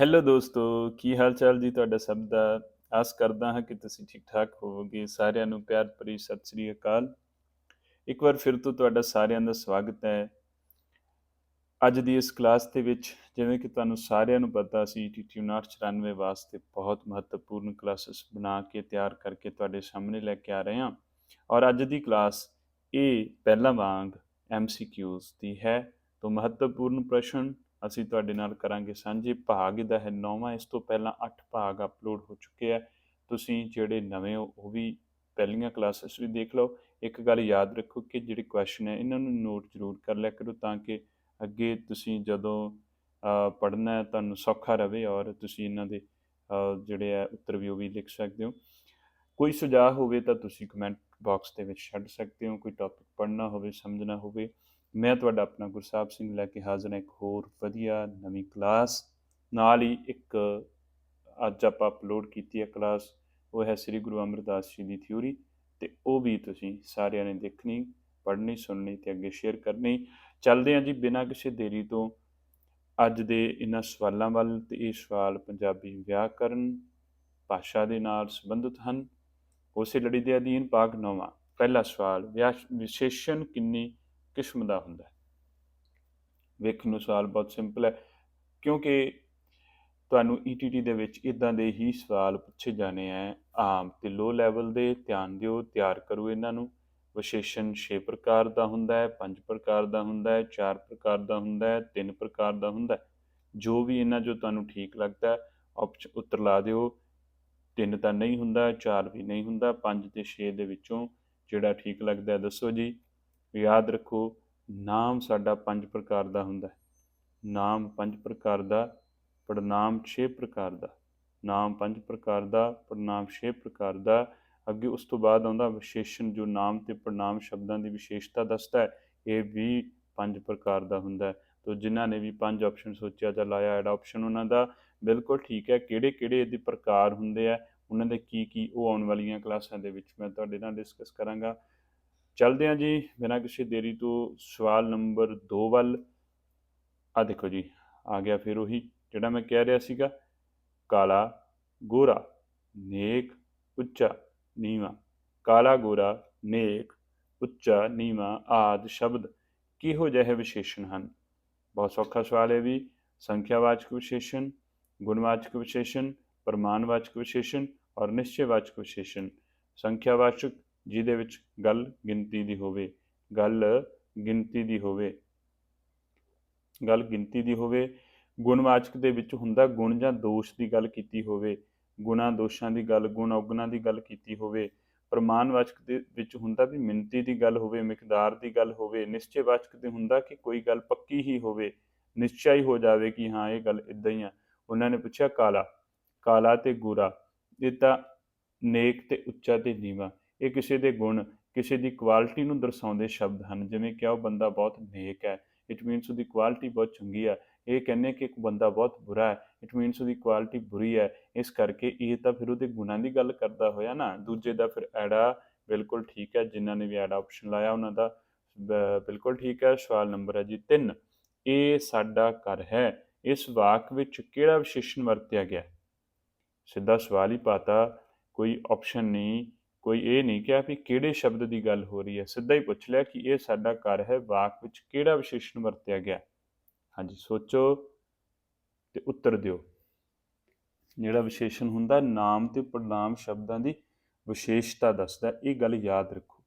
Hello ਦੋਸਤੋ, ਕੀ ਹਾਲ ਚਾਲ ਜੀ ਤੁਹਾਡਾ ਸਭ ਦਾ? ਆਸ ਕਰਦਾ ਹਾਂ ਕਿ ਤੁਸੀਂ ਠੀਕ ਠਾਕ ਹੋਵੋਗੇ। ਸਾਰਿਆਂ ਨੂੰ ਪਿਆਰ ਭਰੀ ਸਤਿ ਸ੍ਰੀ ਅਕਾਲ। ਇੱਕ ਵਾਰ ਫਿਰ ਤੋਂ ਤੁਹਾਡਾ ਸਾਰਿਆਂ ਦਾ ਸਵਾਗਤ ਹੈ। ਅੱਜ ਦੀ ਇਸ ਕਲਾਸ ਦੇ ਵਿੱਚ ਜਿਵੇਂ ਕਿ ਤੁਹਾਨੂੰ ਸਾਰਿਆਂ ਨੂੰ ਪਤਾ ਸੀ ਟੀਟੀ 994 ਵਾਸਤੇ ਬਹੁਤ ਮਹੱਤਵਪੂਰਨ ਕਲਾਸਿਸ ਬਣਾ ਕੇ ਤਿਆਰ ਕਰਕੇ ਤੁਹਾਡੇ ਸਾਹਮਣੇ ਲੈ ਕੇ ਆ ਰਹੇ ਹਾਂ। ਔਰ ਅੱਜ ਦੀ ਕਲਾਸ ਇਹ ਪਹਿਲਾਂ ਵਾਂਗ ਐਮਸੀਕਿਊਜ਼ ਦੀ ਹੈ। ਤੋਂ ਮਹੱਤਵਪੂਰਨ ਪ੍ਰਸ਼ਨ ਅਸੀਂ ਤੁਹਾਡੇ ਨਾਲ ਕਰਾਂਗੇ ਸਾਂਝੇ ਭਾਗ। ਇਹਦਾ ਹੈ ਨੌਵਾਂ। ਇਸ ਤੋਂ ਪਹਿਲਾਂ 8 ਭਾਗ ਅਪਲੋਡ ਹੋ ਚੁੱਕੇ ਆ। ਤੁਸੀਂ ਜਿਹੜੇ ਨਵੇਂ ਹੋ, ਉਹ ਵੀ ਪਹਿਲੀਆਂ ਕਲਾਸਿਸ ਵੀ ਦੇਖ ਲਓ। ਇੱਕ ਗੱਲ ਯਾਦ ਰੱਖੋ ਕਿ ਜਿਹੜੇ ਕੁਐਸਚਨ ਹੈ, ਇਹਨਾਂ ਨੂੰ ਨੋਟ ਜ਼ਰੂਰ ਕਰ ਲਿਆ ਕਰੋ ਤਾਂ ਕਿ ਅੱਗੇ ਤੁਸੀਂ ਜਦੋਂ ਪੜ੍ਹਨਾ ਤੁਹਾਨੂੰ ਸੌਖਾ ਰਹੇ ਔਰ ਤੁਸੀਂ ਇਹਨਾਂ ਦੇ ਜਿਹੜੇ ਹੈ, ਉੱਤਰ ਵੀ ਉਹ ਵੀ ਲਿਖ ਸਕਦੇ ਹੋ। ਕੋਈ ਸੁਝਾਅ ਹੋਵੇ ਤਾਂ ਤੁਸੀਂ ਕਮੈਂਟ ਬਾਕਸ ਦੇ ਵਿੱਚ ਛੱਡ ਸਕਦੇ ਹੋ। ਕੋਈ ਟੌਪਿਕ ਪੜ੍ਹਨਾ ਹੋਵੇ, ਸਮਝਣਾ ਹੋਵੇ। ਮੈਂ ਤੁਹਾਡਾ ਆਪਣਾ ਗੁਰਸਾਹਿਬ ਸਿੰਘ ਲੈ ਕੇ ਹਾਜ਼ਰ ਹਾਂ ਇੱਕ ਹੋਰ ਵਧੀਆ ਨਵੀਂ ਕਲਾਸ ਨਾਲ ਹੀ ਇੱਕ ਅੱਜ ਆਪਾਂ ਅਪਲੋਡ ਕੀਤੀ ਹੈ ਕਲਾਸ ਉਹ ਹੈ ਸ੍ਰੀ ਗੁਰੂ ਅਮਰਦਾਸ ਜੀ ਦੀ ਥਿਊਰੀ ਤੇ ਉਹ ਵੀ ਤੁਸੀਂ ਸਾਰਿਆਂ ਨੇ ਦੇਖਣੀ, ਪੜ੍ਹਨੀ, ਸੁਣਨੀ ਤੇ ਅੱਗੇ ਸ਼ੇਅਰ ਕਰਨੀ। ਚੱਲਦੇ ਹਾਂ ਜੀ ਬਿਨਾਂ ਕਿਸੇ ਦੇਰੀ ਤੋਂ। ਅੱਜ ਦੇ ਇਹਨਾਂ ਸਵਾਲਾਂ ਵੱਲ ਤੇ ਇਹ ਸਵਾਲ ਪੰਜਾਬੀ ਵਿਆਕਰਨ ਭਾਸ਼ਾ ਦੇ ਨਾਲ ਸੰਬੰਧਿਤ ਹਨ। ਉਸੇ ਲੜੀ ਦੇ ਅਧੀਨ ਭਾਗ 9ਵਾਂ ਪਹਿਲਾ ਸਵਾਲ, ਵਿਆਸ- ਵਿਸ਼ੇਸ਼ਣ ਕਿੰਨੀ ਕਿਸਮ ਦਾ ਹੁੰਦਾ ਹੈ। ਵੇਖਣ ਨੂੰ ਸਵਾਲ ਬਹੁਤ ਸਿੰਪਲ ਹੈ, ਕਿਉਂਕਿ ਤੁਹਾਨੂੰ ਈਟੀਟੀ ਦੇ ਵਿੱਚ ਇਦਾਂ ਦੇ ਹੀ ਸਵਾਲ ਪੁੱਛੇ ਜਾਣੇ ਆ ਆਮ ਤੇ ਲੋ ਲੈਵਲ ਦੇ ਧਿਆਨ ਦਿਓ, ਤਿਆਰ ਕਰੋ ਇਹਨਾਂ ਨੂੰ। ਵਿਸ਼ੇਸ਼ਣ 6 ਪ੍ਰਕਾਰ ਦਾ ਹੁੰਦਾ ਹੈ 5 ਪ੍ਰਕਾਰ ਦਾ ਹੁੰਦਾ ਹੈ 4 ਪ੍ਰਕਾਰ ਦਾ ਹੁੰਦਾ ਹੈ 3 ਪ੍ਰਕਾਰ ਦਾ ਹੁੰਦਾ ਹੈ। ਜੋ ਵੀ ਇਹਨਾਂ ਜੋ ਤੁਹਾਨੂੰ ਠੀਕ ਲੱਗਦਾ ਹੈ ਆਪਸ਼ਨ ਉੱਤਰ ਲਾ ਦਿਓ। ਤਿੰਨ ਤਾਂ ਨਹੀਂ ਹੁੰਦਾ, ਚਾਰ ਵੀ ਨਹੀਂ ਹੁੰਦਾ, ਪੰਜ ਤੇ 6 ਦੇ ਵਿੱਚੋਂ ਜਿਹੜਾ ਠੀਕ ਲੱਗਦਾ ਦੱਸੋ ਜੀ। ਯਾਦ ਰੱਖੋ, ਨਾਮ ਸਾਡਾ ਪੰਜ ਪ੍ਰਕਾਰ ਦਾ ਹੁੰਦਾ ਹੈ। ਨਾਮ ਪੰਜ ਪ੍ਰਕਾਰ ਦਾ ਪੜਨਾਮ 6 ਪ੍ਰਕਾਰ ਦਾ। ਨਾਮ ਪੰਜ ਪ੍ਰਕਾਰ ਦਾ ਪੜਨਾਮ 6 ਪ੍ਰਕਾਰ ਦਾ। ਅੱਗੇ ਉਸ ਤੋਂ ਬਾਅਦ ਆਉਂਦਾ ਵਿਸ਼ੇਸ਼ਣ, ਜੋ ਨਾਮ ਤੇ ਪੜਨਾਮ ਸ਼ਬਦਾਂ ਦੀ ਵਿਸ਼ੇਸ਼ਤਾ ਦੱਸਦਾ ਹੈ, ਇਹ ਵੀ ਪੰਜ ਪ੍ਰਕਾਰ ਦਾ ਹੁੰਦਾ ਹੈ। ਤੋ ਜਿਨ੍ਹਾਂ ਨੇ ਵੀ ਪੰਜ ਆਪਸ਼ਨ ਸੋਚਿਆ ਜਾਂ ਲਾਇਆ, ਐਡ ਆਪਸ਼ਨ ਉਹਨਾਂ ਦਾ ਬਿਲਕੁਲ ਠੀਕ ਹੈ। ਕਿਹੜੇ ਕਿਹੜੇ ਇਹਦੇ ਪ੍ਰਕਾਰ ਹੁੰਦੇ ਆ, ਉਹਨਾਂ ਦੇ ਕੀ ਕੀ ਉਹ ਆਉਣ ਵਾਲੀਆਂ ਕਲਾਸਾਂ ਦੇ ਵਿੱਚ ਮੈਂ ਤੁਹਾਡੇ ਨਾਲ ਡਿਸਕਸ ਕਰਾਂਗਾ। ਚੱਲਦੇ ਹਾਂ ਜੀ ਬਿਨਾਂ ਕਿਸੇ ਦੇਰੀ ਤੋਂ ਸਵਾਲ ਨੰਬਰ 2 ਵੱਲ। ਆ ਦੇਖੋ ਜੀ, ਆ ਗਿਆ ਫਿਰ ਉਹੀ ਜਿਹੜਾ ਮੈਂ ਕਹਿ ਰਿਹਾ ਸੀਗਾ, ਕਾਲਾ ਗੋਰਾ, ਨੇਕ ਉੱਚਾ ਨੀਵਾ। ਕਾਲਾ ਗੋਰਾ, ਨੇਕ ਉੱਚਾ ਨੀਵਾ ਆਦ ਸ਼ਬਦ ਕਿਹੋ ਜਿਹੇ ਵਿਸ਼ੇਸ਼ਣ ਹਨ? ਬਹੁਤ ਸੌਖਾ ਸਵਾਲ ਹੈ ਵੀ, ਸੰਖਿਆਵਾਚਕ ਵਿਸ਼ੇਸ਼ਣ, ਗੁਣਵਾਚਕ ਵਿਸ਼ੇਸ਼ਣ, ਪ੍ਰਮਾਣਵਾਚਕ ਵਿਸ਼ੇਸ਼ਣ ਔਰ ਨਿਸ਼ਚੈਵਾਚਕ ਵਿਸ਼ੇਸ਼ਣ। ਸੰਖਿਆਵਾਚਕ ਜਿਹਦੇ ਵਿੱਚ ਗੱਲ ਗਿਣਤੀ ਦੀ ਹੋਵੇ, ਗੱਲ ਗਿਣਤੀ ਦੀ ਹੋਵੇ, ਗੱਲ ਗਿਣਤੀ ਦੀ ਹੋਵੇ, ਗੁਣਵਾਚਕ ਦੇ ਵਿੱਚ ਹੁੰਦਾ ਗੁਣ ਜਾਂ ਦੋਸ਼ ਦੀ ਗੱਲ ਕੀਤੀ ਹੋਵੇ, ਗੁਣਾ ਦੋਸ਼ਾਂ ਦੀ ਗੱਲ, ਗੁਣ ਔਗਣਾਂ ਦੀ ਗੱਲ ਕੀਤੀ ਹੋਵੇ, ਪ੍ਰਮਾਣਵਾਚਕ ਦੇ ਵਿੱਚ ਹੁੰਦਾ ਵੀ ਮਿੰਤੀ ਦੀ ਗੱਲ ਹੋਵੇ, ਮਿਕਦਾਰ ਦੀ ਗੱਲ ਹੋਵੇ, ਨਿਸ਼ਚੈਵਾਚਕ ਦੇ ਹੁੰਦਾ ਕਿ ਕੋਈ ਗੱਲ ਪੱਕੀ ਹੀ ਹੋਵੇ, ਨਿਸ਼ਚੈ ਹੀ ਹੋ ਜਾਵੇ ਕਿ ਹਾਂ, ਇਹ ਗੱਲ ਇਦਾਂ ਹੀ ਆ। ਉਹਨਾਂ ਨੇ ਪੁੱਛਿਆ ਕਾਲਾ ਕਾਲਾ ਤੇ ਗੋਰਾ, ਇਹ ਤਾਂ ਨੇਕ ਤੇ ਉੱਚਾ ਤੇ ਨੀਵਾ। ਇਹ ਕਿਸੇ ਦੇ ਗੁਣ, ਕਿਸੇ ਦੀ ਕੁਆਲਿਟੀ ਨੂੰ ਦਰਸਾਉਂਦੇ ਸ਼ਬਦ ਹਨ। ਜਿਵੇਂ ਕਿ ਉਹ ਬੰਦਾ ਬਹੁਤ ਨੇਕ ਹੈ ਇਟ ਮੀਨਸ ਉਹਦੀ ਕੁਆਲਿਟੀ ਬਹੁਤ ਚੰਗੀ ਹੈ ਇਹ ਕਹਿੰਨੇ ਕਿ ਇੱਕ ਬੰਦਾ ਬਹੁਤ ਬੁਰਾ ਹੈ ਇਟ ਮੀਨਸ ਉਹਦੀ ਕੁਆਲਿਟੀ ਬੁਰੀ ਹੈ। ਇਸ ਕਰਕੇ ਇਹ ਤਾਂ ਫਿਰ ਉਹਦੇ ਗੁਣਾਂ ਦੀ ਗੱਲ ਕਰਦਾ ਹੋਇਆ ਨਾ। ਦੂਜੇ ਦਾ ਫਿਰ ਐੜਾ ਬਿਲਕੁਲ ਠੀਕ ਹੈ, ਜਿਨ੍ਹਾਂ ਨੇ ਵੀ ਐੜਾ ਆਪਸ਼ਨ ਲਾਇਆ ਉਹਨਾਂ ਦਾ ਬਿਲਕੁਲ ਠੀਕ ਹੈ। ਸਵਾਲ ਨੰਬਰ ਹੈ ਜੀ 3 ਇਹ ਸਾਡਾ ਘਰ ਹੈ। ਇਸ ਵਾਕ ਵਿੱਚ ਕਿਹੜਾ ਵਿਸ਼ੇਸ਼ਣ ਵਰਤਿਆ ਗਿਆ? ਸਿੱਧਾ ਸਵਾਲ ਹੀ ਪਾਤਾ, ਕੋਈ ਆਪਸ਼ਨ ਨਹੀਂ। ਕੋਈ ਇਹ ਨਹੀਂ ਕਿਹਾ ਵੀ ਕਿਹੜੇ ਸ਼ਬਦ ਦੀ ਗੱਲ ਹੋ ਰਹੀ ਹੈ। ਸਿੱਧਾ ਹੀ ਪੁੱਛ ਲਿਆ ਕਿ ਇਹ ਸਾਡਾ ਘਰ ਹੈ, ਵਾਕ ਵਿੱਚ ਕਿਹੜਾ ਵਿਸ਼ੇਸ਼ਣ ਵਰਤਿਆ ਗਿਆ। ਹਾਂਜੀ, ਸੋਚੋ ਤੇ ਉੱਤਰ ਦਿਓ। ਜਿਹੜਾ ਵਿਸ਼ੇਸ਼ਣ ਹੁੰਦਾ, ਨਾਮ ਤੇ ਪੜਨਾਮ ਸ਼ਬਦਾਂ ਦੀ ਵਿਸ਼ੇਸ਼ਤਾ ਦੱਸਦਾ। ਇਹ ਗੱਲ ਯਾਦ ਰੱਖੋ।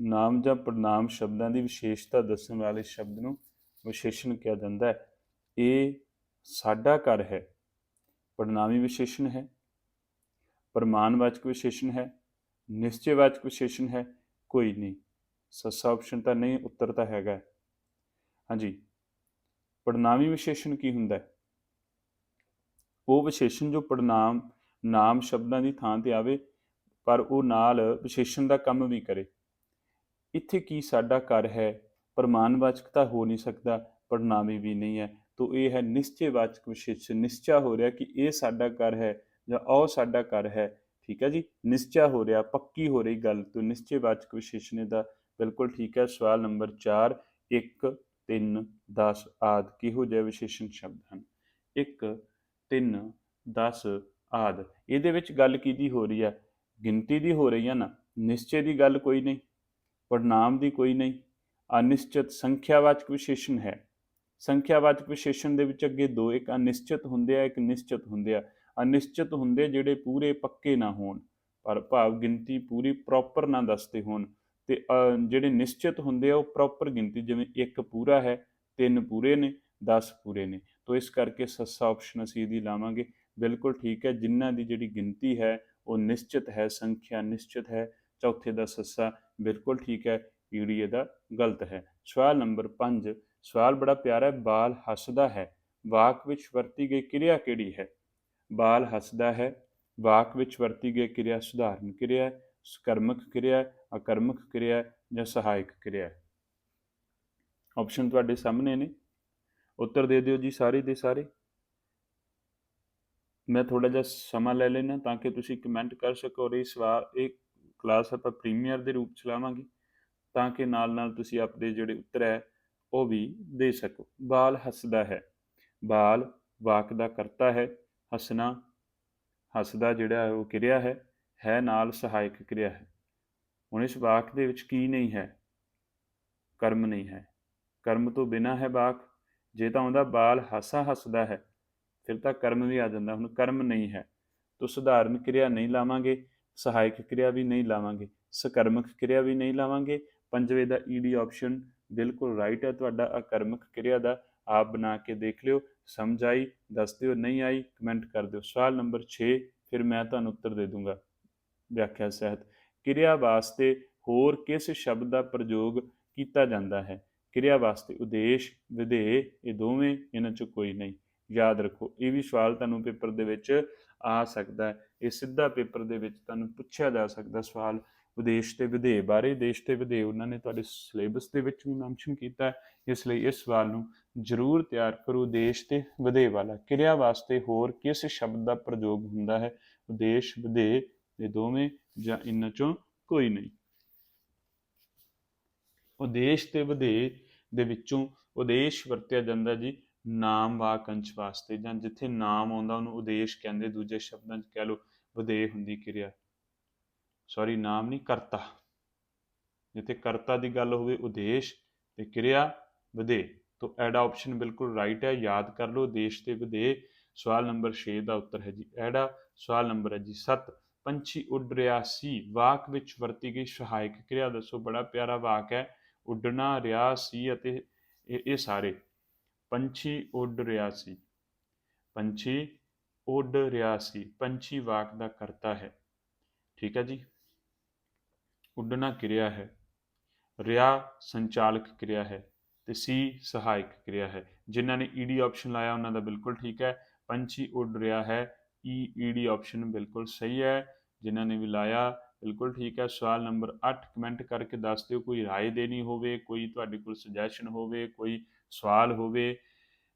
ਨਾਮ ਜਾਂ ਪੜਨਾਮ ਸ਼ਬਦਾਂ ਦੀ ਵਿਸ਼ੇਸ਼ਤਾ ਦੱਸਣ ਵਾਲੇ ਸ਼ਬਦ ਨੂੰ ਵਿਸ਼ੇਸ਼ਣ ਕਿਹਾ ਜਾਂਦਾ ਹੈ। ਇਹ ਸਾਡਾ ਘਰ ਹੈ ਪੜਨਾਮੀ ਵਿਸ਼ੇਸ਼ਣ ਹੈ। ਪ੍ਰਮਾਣਵਾਚਕ ਵਿਸ਼ੇਸ਼ਣ ਹੈ ਨਿਸ਼ਚੈਵਾਚਕ ਵਿਸ਼ੇਸ਼ਣ ਹੈ, ਕੋਈ ਨਹੀਂ। ਸੱਸਾ ਆਪਸ਼ਨ ਤਾਂ ਨਹੀਂ, ਉੱਤਰ ਤਾਂ ਹੈਗਾ। ਹਾਂਜੀ। ਪੜਨਾਮੀ ਵਿਸ਼ੇਸ਼ਣ ਕੀ ਹੁੰਦਾ ਹੈ? ਉਹ ਵਿਸ਼ੇਸ਼ਣ ਜੋ ਪੜਨਾਮ ਨਾਮ ਸ਼ਬਦਾਂ ਦੀ ਥਾਂ ਤੇ ਆਵੇ, ਪਰ ਉਹ ਨਾਲ ਵਿਸ਼ੇਸ਼ਣ ਦਾ ਕੰਮ ਵੀ ਕਰੇ। ਇੱਥੇ ਕੀ ਸਾਡਾ ਘਰ ਹੈ? ਪ੍ਰਮਾਣਵਾਚਕ ਤਾਂ ਹੋ ਨਹੀਂ ਸਕਦਾ ਪੜਨਾਮੀ ਵੀ ਨਹੀਂ ਹੈ। ਤੋ ਇਹ ਹੈ ਨਿਸ਼ਚੈਵਾਚਕ ਵਿਸ਼ੇਸ਼ਣ। ਨਿਸ਼ਚਾ ਹੋ ਰਿਹਾ ਕਿ ਇਹ ਸਾਡਾ ਘਰ ਹੈ ਜਾਂ ਉਹ ਸਾਡਾ ਘਰ ਹੈ, ਠੀਕ ਹੈ ਜੀ? ਨਿਸ਼ਚਾ ਹੋ ਰਿਹਾ, ਪੱਕੀ ਹੋ ਰਹੀ ਗੱਲ ਤੋਂ ਨਿਸ਼ਚੈਵਾਚਕ ਵਿਸ਼ੇਸ਼ਣ ਦਾ ਬਿਲਕੁਲ ਠੀਕ ਹੈ। ਸਵਾਲ ਨੰਬਰ 4 ਇੱਕ 3 10 ਆਦ ਕਿਹੋ ਜਿਹੇ ਵਿਸ਼ੇਸ਼ਣ ਸ਼ਬਦ ਹਨ? 1 3 10 ਆਦ। ਇਹਦੇ ਵਿੱਚ ਗੱਲ ਕਿਹਦੀ ਹੋ ਰਹੀ ਹੈ? ਗਿਣਤੀ ਦੀ ਹੋ ਰਹੀ ਹੈ ਨਾ? ਨਿਸ਼ਚੈ ਦੀ ਗੱਲ ਕੋਈ ਨਹੀਂ ਪੜਨਾਮ ਦੀ ਕੋਈ ਨਹੀਂ। ਅਨਿਸ਼ਚਿਤ ਸੰਖਿਆਵਾਚਕ ਵਿਸ਼ੇਸ਼ਣ ਹੈ। ਸੰਖਿਆਵਾਚਕ ਵਿਸ਼ੇਸ਼ਣ ਦੇ ਵਿੱਚ ਅੱਗੇ ਦੋ, ਇੱਕ ਅਨਿਸ਼ਚਿਤ ਹੁੰਦੇ ਆ, ਇੱਕ ਨਿਸ਼ਚਿਤ ਹੁੰਦੇ ਆ। ਅਨਿਸ਼ਚਿਤ ਹੁੰਦੇ ਜਿਹੜੇ ਪੂਰੇ ਪੱਕੇ ਨਾ ਹੋਣ, ਪਰ ਭਾਵ ਗਿਣਤੀ ਪੂਰੀ ਪ੍ਰੋਪਰ ਨਾ ਦੱਸਦੇ ਹੋਣ ਤੇ ਜਿਹੜੇ ਨਿਸ਼ਚਿਤ ਹੁੰਦੇ ਆ ਉਹ ਪ੍ਰੋਪਰ ਗਿਣਤੀ ਜਿਵੇਂ ਇੱਕ ਪੂਰਾ ਹੈ, ਤਿੰਨ ਪੂਰੇ ਨੇ 10 ਪੂਰੇ ਨੇ। ਤੋਂ ਇਸ ਕਰਕੇ ਸੱਸਾ ਆਪਸ਼ਨ ਅਸੀਂ ਇਹਦੀ ਲਾਵਾਂਗੇ। ਬਿਲਕੁਲ ਠੀਕ ਹੈ ਜਿਨ੍ਹਾਂ ਦੀ ਜਿਹੜੀ ਗਿਣਤੀ ਹੈ ਉਹ ਨਿਸ਼ਚਿਤ ਹੈ, ਸੰਖਿਆ ਨਿਸ਼ਚਿਤ ਹੈ, ਚੌਥੇ ਦਾ ਸੱਸਾ ਬਿਲਕੁਲ ਠੀਕ ਹੈ ਈੜੀ ਇਹਦਾ ਗਲਤ ਹੈ। ਸਵਾਲ ਨੰਬਰ 5 ਸਵਾਲ ਬੜਾ ਪਿਆਰਾ ਹੈ, ਬਾਲ ਹੱਸਦਾ ਹੈ, ਵਾਕ ਵਿੱਚ ਵਰਤੀ ਗਈ ਕਿਰਿਆ ਕਿਹੜੀ ਹੈ? ਬਾਲ ਹੱਸਦਾ ਹੈ ਵਾਕ ਵਿੱਚ ਵਰਤੀ ਗਈ ਕਿਰਿਆ ਸੁਧਾਰਨ ਕਿਰਿਆ ਹੈ, ਸਕਰਮਕ ਕਿਰਿਆ ਅਕਰਮਕ ਕਿਰਿਆ ਜਾਂ ਸਹਾਇਕ ਕਿਰਿਆ। ਹੈ ਆਪਸ਼ਨ ਤੁਹਾਡੇ ਸਾਹਮਣੇ ਨੇ। ਉੱਤਰ ਦੇ ਦਿਓ ਜੀ ਸਾਰੇ ਦੇ ਸਾਰੇ। ਮੈਂ ਥੋੜਾ ਜਿਹਾ ਸਮਾਂ ਲੈ ਲੈਣਾ ਤਾਂ ਕਿ ਤੁਸੀਂ ਕਮੈਂਟ ਕਰ ਸਕੋ ਔਰ ਇਹ ਸਵਾਲ ਇਹ ਕਲਾਸ ਆਪਾਂ ਪ੍ਰੀਮੀਅਰ ਦੇ ਰੂਪ ਚ ਲਾਵਾਂਗੇ ਤਾਂ ਕਿ ਨਾਲ ਨਾਲ ਤੁਸੀਂ ਆਪਦੇ ਜਿਹੜੇ ਉੱਤਰ ਹੈ ਉਹ ਵੀ ਦੇ ਸਕੋ। ਬਾਲ ਹੱਸਦਾ ਹੈ। ਬਾਲ ਵਾਕ ਦਾ ਕਰਤਾ ਹੈ। ਹੱਸਣਾ, ਹੱਸਦਾ ਜਿਹੜਾ ਉਹ ਕਿਰਿਆ ਹੈ ਹੈ ਨਾਲ ਸਹਾਇਕ ਕਿਰਿਆ ਹੈ। ਹੁਣ ਇਸ ਵਾਕ ਦੇ ਵਿੱਚ ਕੀ ਨਹੀਂ ਹੈ? ਕਰਮ ਨਹੀਂ ਹੈ। ਕਰਮ ਤੋਂ ਬਿਨਾ ਹੈ ਵਾਕ। ਜੇ ਤਾਂ ਉਹਦਾ ਬਾਲ ਹਾਸਾ ਹੱਸਦਾ ਹੈ, ਫਿਰ ਤਾਂ ਕਰਮ ਵੀ ਆ ਜਾਂਦਾ। ਹੁਣ ਕਰਮ ਨਹੀਂ ਹੈ, ਤਾਂ ਸਧਾਰਨ ਕਿਰਿਆ ਨਹੀਂ ਲਾਵਾਂਗੇ, ਸਹਾਇਕ ਕਿਰਿਆ ਵੀ ਨਹੀਂ ਲਾਵਾਂਗੇ, ਸਕਰਮਕ ਕਿਰਿਆ ਵੀ ਨਹੀਂ ਲਾਵਾਂਗੇ। ਪੰਜਵੇਂ ਦਾ ਈਡੀ ਆਪਸ਼ਨ ਬਿਲਕੁਲ ਰਾਈਟ ਹੈ। ਤੁਹਾਡਾ ਅਕਰਮਕ ਕਿਰਿਆ ਦਾ ਆਪ ਬਣਾ ਕੇ ਦੇਖ ਲਿਓ। ਸਮਝ ਆਈ, ਦੱਸ ਦਿਓ, ਨਹੀਂ ਆਈ ਕਮੈਂਟ ਕਰ ਦਿਓ। ਸਵਾਲ ਨੰਬਰ 6 ਫਿਰ ਮੈਂ ਤੁਹਾਨੂੰ ਉੱਤਰ ਦੇ ਦੂੰਗਾ। ਵਿਆਖਿਆ ਸਹਿਤ, ਕਿਰਿਆ ਵਾਸਤੇ ਹੋਰ ਕਿਸ ਸ਼ਬਦ ਦਾ ਪ੍ਰਯੋਗ ਕੀਤਾ ਜਾਂਦਾ ਹੈ? ਕਿਰਿਆ ਵਾਸਤੇ ਉਦੇਸ਼, ਵਿਧੇਯ, ਇਹ ਦੋਵੇਂ ਇਹਨਾਂ ਚੋਂ ਕੋਈ ਨਹੀਂ। ਯਾਦ ਰੱਖੋ, ਇਹ ਵੀ ਸਵਾਲ ਤੁਹਾਨੂੰ ਪੇਪਰ ਦੇ ਵਿੱਚ ਆ ਸਕਦਾ ਹੈ। ਇਹ ਸਿੱਧਾ ਪੇਪਰ ਦੇ ਵਿੱਚ ਤੁਹਾਨੂੰ ਪੁੱਛਿਆ ਜਾ ਸਕਦਾ ਸਵਾਲ। ਉਦੇਸ਼ ਤੇ ਵਿਧੇਯ ਬਾਰੇ ਦੇਸ਼ ਤੇ ਵਿਧੇਯ, ਉਹਨਾਂ ਨੇ ਤੁਹਾਡੇ ਸਿਲੇਬਸ ਦੇ ਵਿੱਚ ਵੀ ਮੈਂਸ਼ਨ ਕੀਤਾ ਹੈ। ਇਸ ਲਈ ਇਸ ਸਵਾਲ ਨੂੰ ਜ਼ਰੂਰ ਤਿਆਰ ਕਰੋ, ਉਦੇਸ਼ ਤੇ ਵਧੇ ਵਾਲਾ। ਕਿਰਿਆ ਵਾਸਤੇ ਹੋਰ ਕਿਸ ਸ਼ਬਦ ਦਾ ਪ੍ਰਯੋਗ ਹੁੰਦਾ ਹੈ? ਉਦੇਸ਼, ਵਧੇ ਇਹ ਦੋਵੇਂ ਜਾਂ ਇਹਨਾਂ ਚੋਂ ਕੋਈ ਨਹੀਂ। ਉਦੇਸ਼ ਤੇ ਵਧੇ ਦੇ ਵਿੱਚੋਂ ਉਦੇਸ਼ ਵਰਤਿਆ ਜਾਂਦਾ ਜੀ ਨਾਮ ਵਾਕ ਅੰਸ਼ ਵਾਸਤੇ, ਜਾਂ ਜਿੱਥੇ ਨਾਮ ਆਉਂਦਾ ਉਹਨੂੰ ਉਦੇਸ਼ ਕਹਿੰਦੇ, ਦੂਜੇ ਸ਼ਬਦਾਂ 'ਚ ਕਹਿ ਲਓ ਵਧੇ ਹੁੰਦੀ ਕਿਰਿਆ। ਸੌਰੀ ਨਾਮ ਨਹੀਂ, ਕਰਤਾ। ਜਿੱਥੇ ਕਰਤਾ ਦੀ ਗੱਲ ਹੋਵੇ ਉਦੇਸ਼ ਤੇ ਕਿਰਿਆ ਵਧੇ। ਤੋਂ ਐਡਾ ਆਪਸ਼ਨ ਬਿਲਕੁਲ ਰਾਈਟ ਹੈ, ਯਾਦ ਕਰ ਲਓ, ਦੇਸ਼ ਤੇ ਵਿਧੇਯ ਸਵਾਲ ਨੰਬਰ 6 ਦਾ ਉੱਤਰ ਹੈ ਜੀ। ਐਡਾ ਸਵਾਲ ਨੰਬਰ ਹੈ ਜੀ 7 ਪੰਛੀ ਉੱਡ ਰਿਹਾ ਸੀ, ਵਾਕ ਵਿੱਚ ਵਰਤੀ ਗਈ ਸਹਾਇਕ ਕਿਰਿਆ। ਦੱਸੋ, ਬੜਾ ਪਿਆਰਾ ਵਾਕ ਹੈ। ਉੱਡਣਾ ਰਿਹਾ ਸੀ ਅਤੇ ਇਹ ਸਾਰੇ। ਪੰਛੀ ਉੱਡ ਰਿਹਾ ਸੀ। ਪੰਛੀ ਉੱਡ ਰਿਹਾ ਸੀ। ਪੰਛੀ ਵਾਕ ਦਾ ਕਰਤਾ ਹੈ। ਠੀਕ ਹੈ ਜੀ। ਉੱਡਣਾ ਕਿਰਿਆ ਹੈ। ਰਿਹਾ ਸੰਚਾਲਕ ਕਿਰਿਆ ਹੈ। ਤੇ ਸੀ ਸਹਾਇਕ ਕਿਰਿਆ ਹੈ ਜਿਨ੍ਹਾਂ ਨੇ ਈਡੀ ਆਪਸ਼ਨ ਲਾਇਆ ਉਹਨਾਂ ਦਾ ਬਿਲਕੁਲ ਠੀਕ ਹੈ ਪੰਛੀ ਉੱਡ ਰਿਹਾ ਹੈ ਈ ਈਡੀ ਆਪਸ਼ਨ ਬਿਲਕੁਲ ਸਹੀ ਹੈ ਜਿਨ੍ਹਾਂ ਨੇ ਵੀ ਲਾਇਆ ਬਿਲਕੁਲ ਠੀਕ ਹੈ ਸਵਾਲ ਨੰਬਰ 8 ਕਮੈਂਟ ਕਰਕੇ ਦੱਸ ਦਿਓ ਕੋਈ رائے ਦੇਣੀ ਹੋਵੇ ਕੋਈ ਤੁਹਾਡੇ ਕੋਲ ਸੁਜੈਸ਼ਨ ਹੋਵੇ ਕੋਈ ਸਵਾਲ ਹੋਵੇ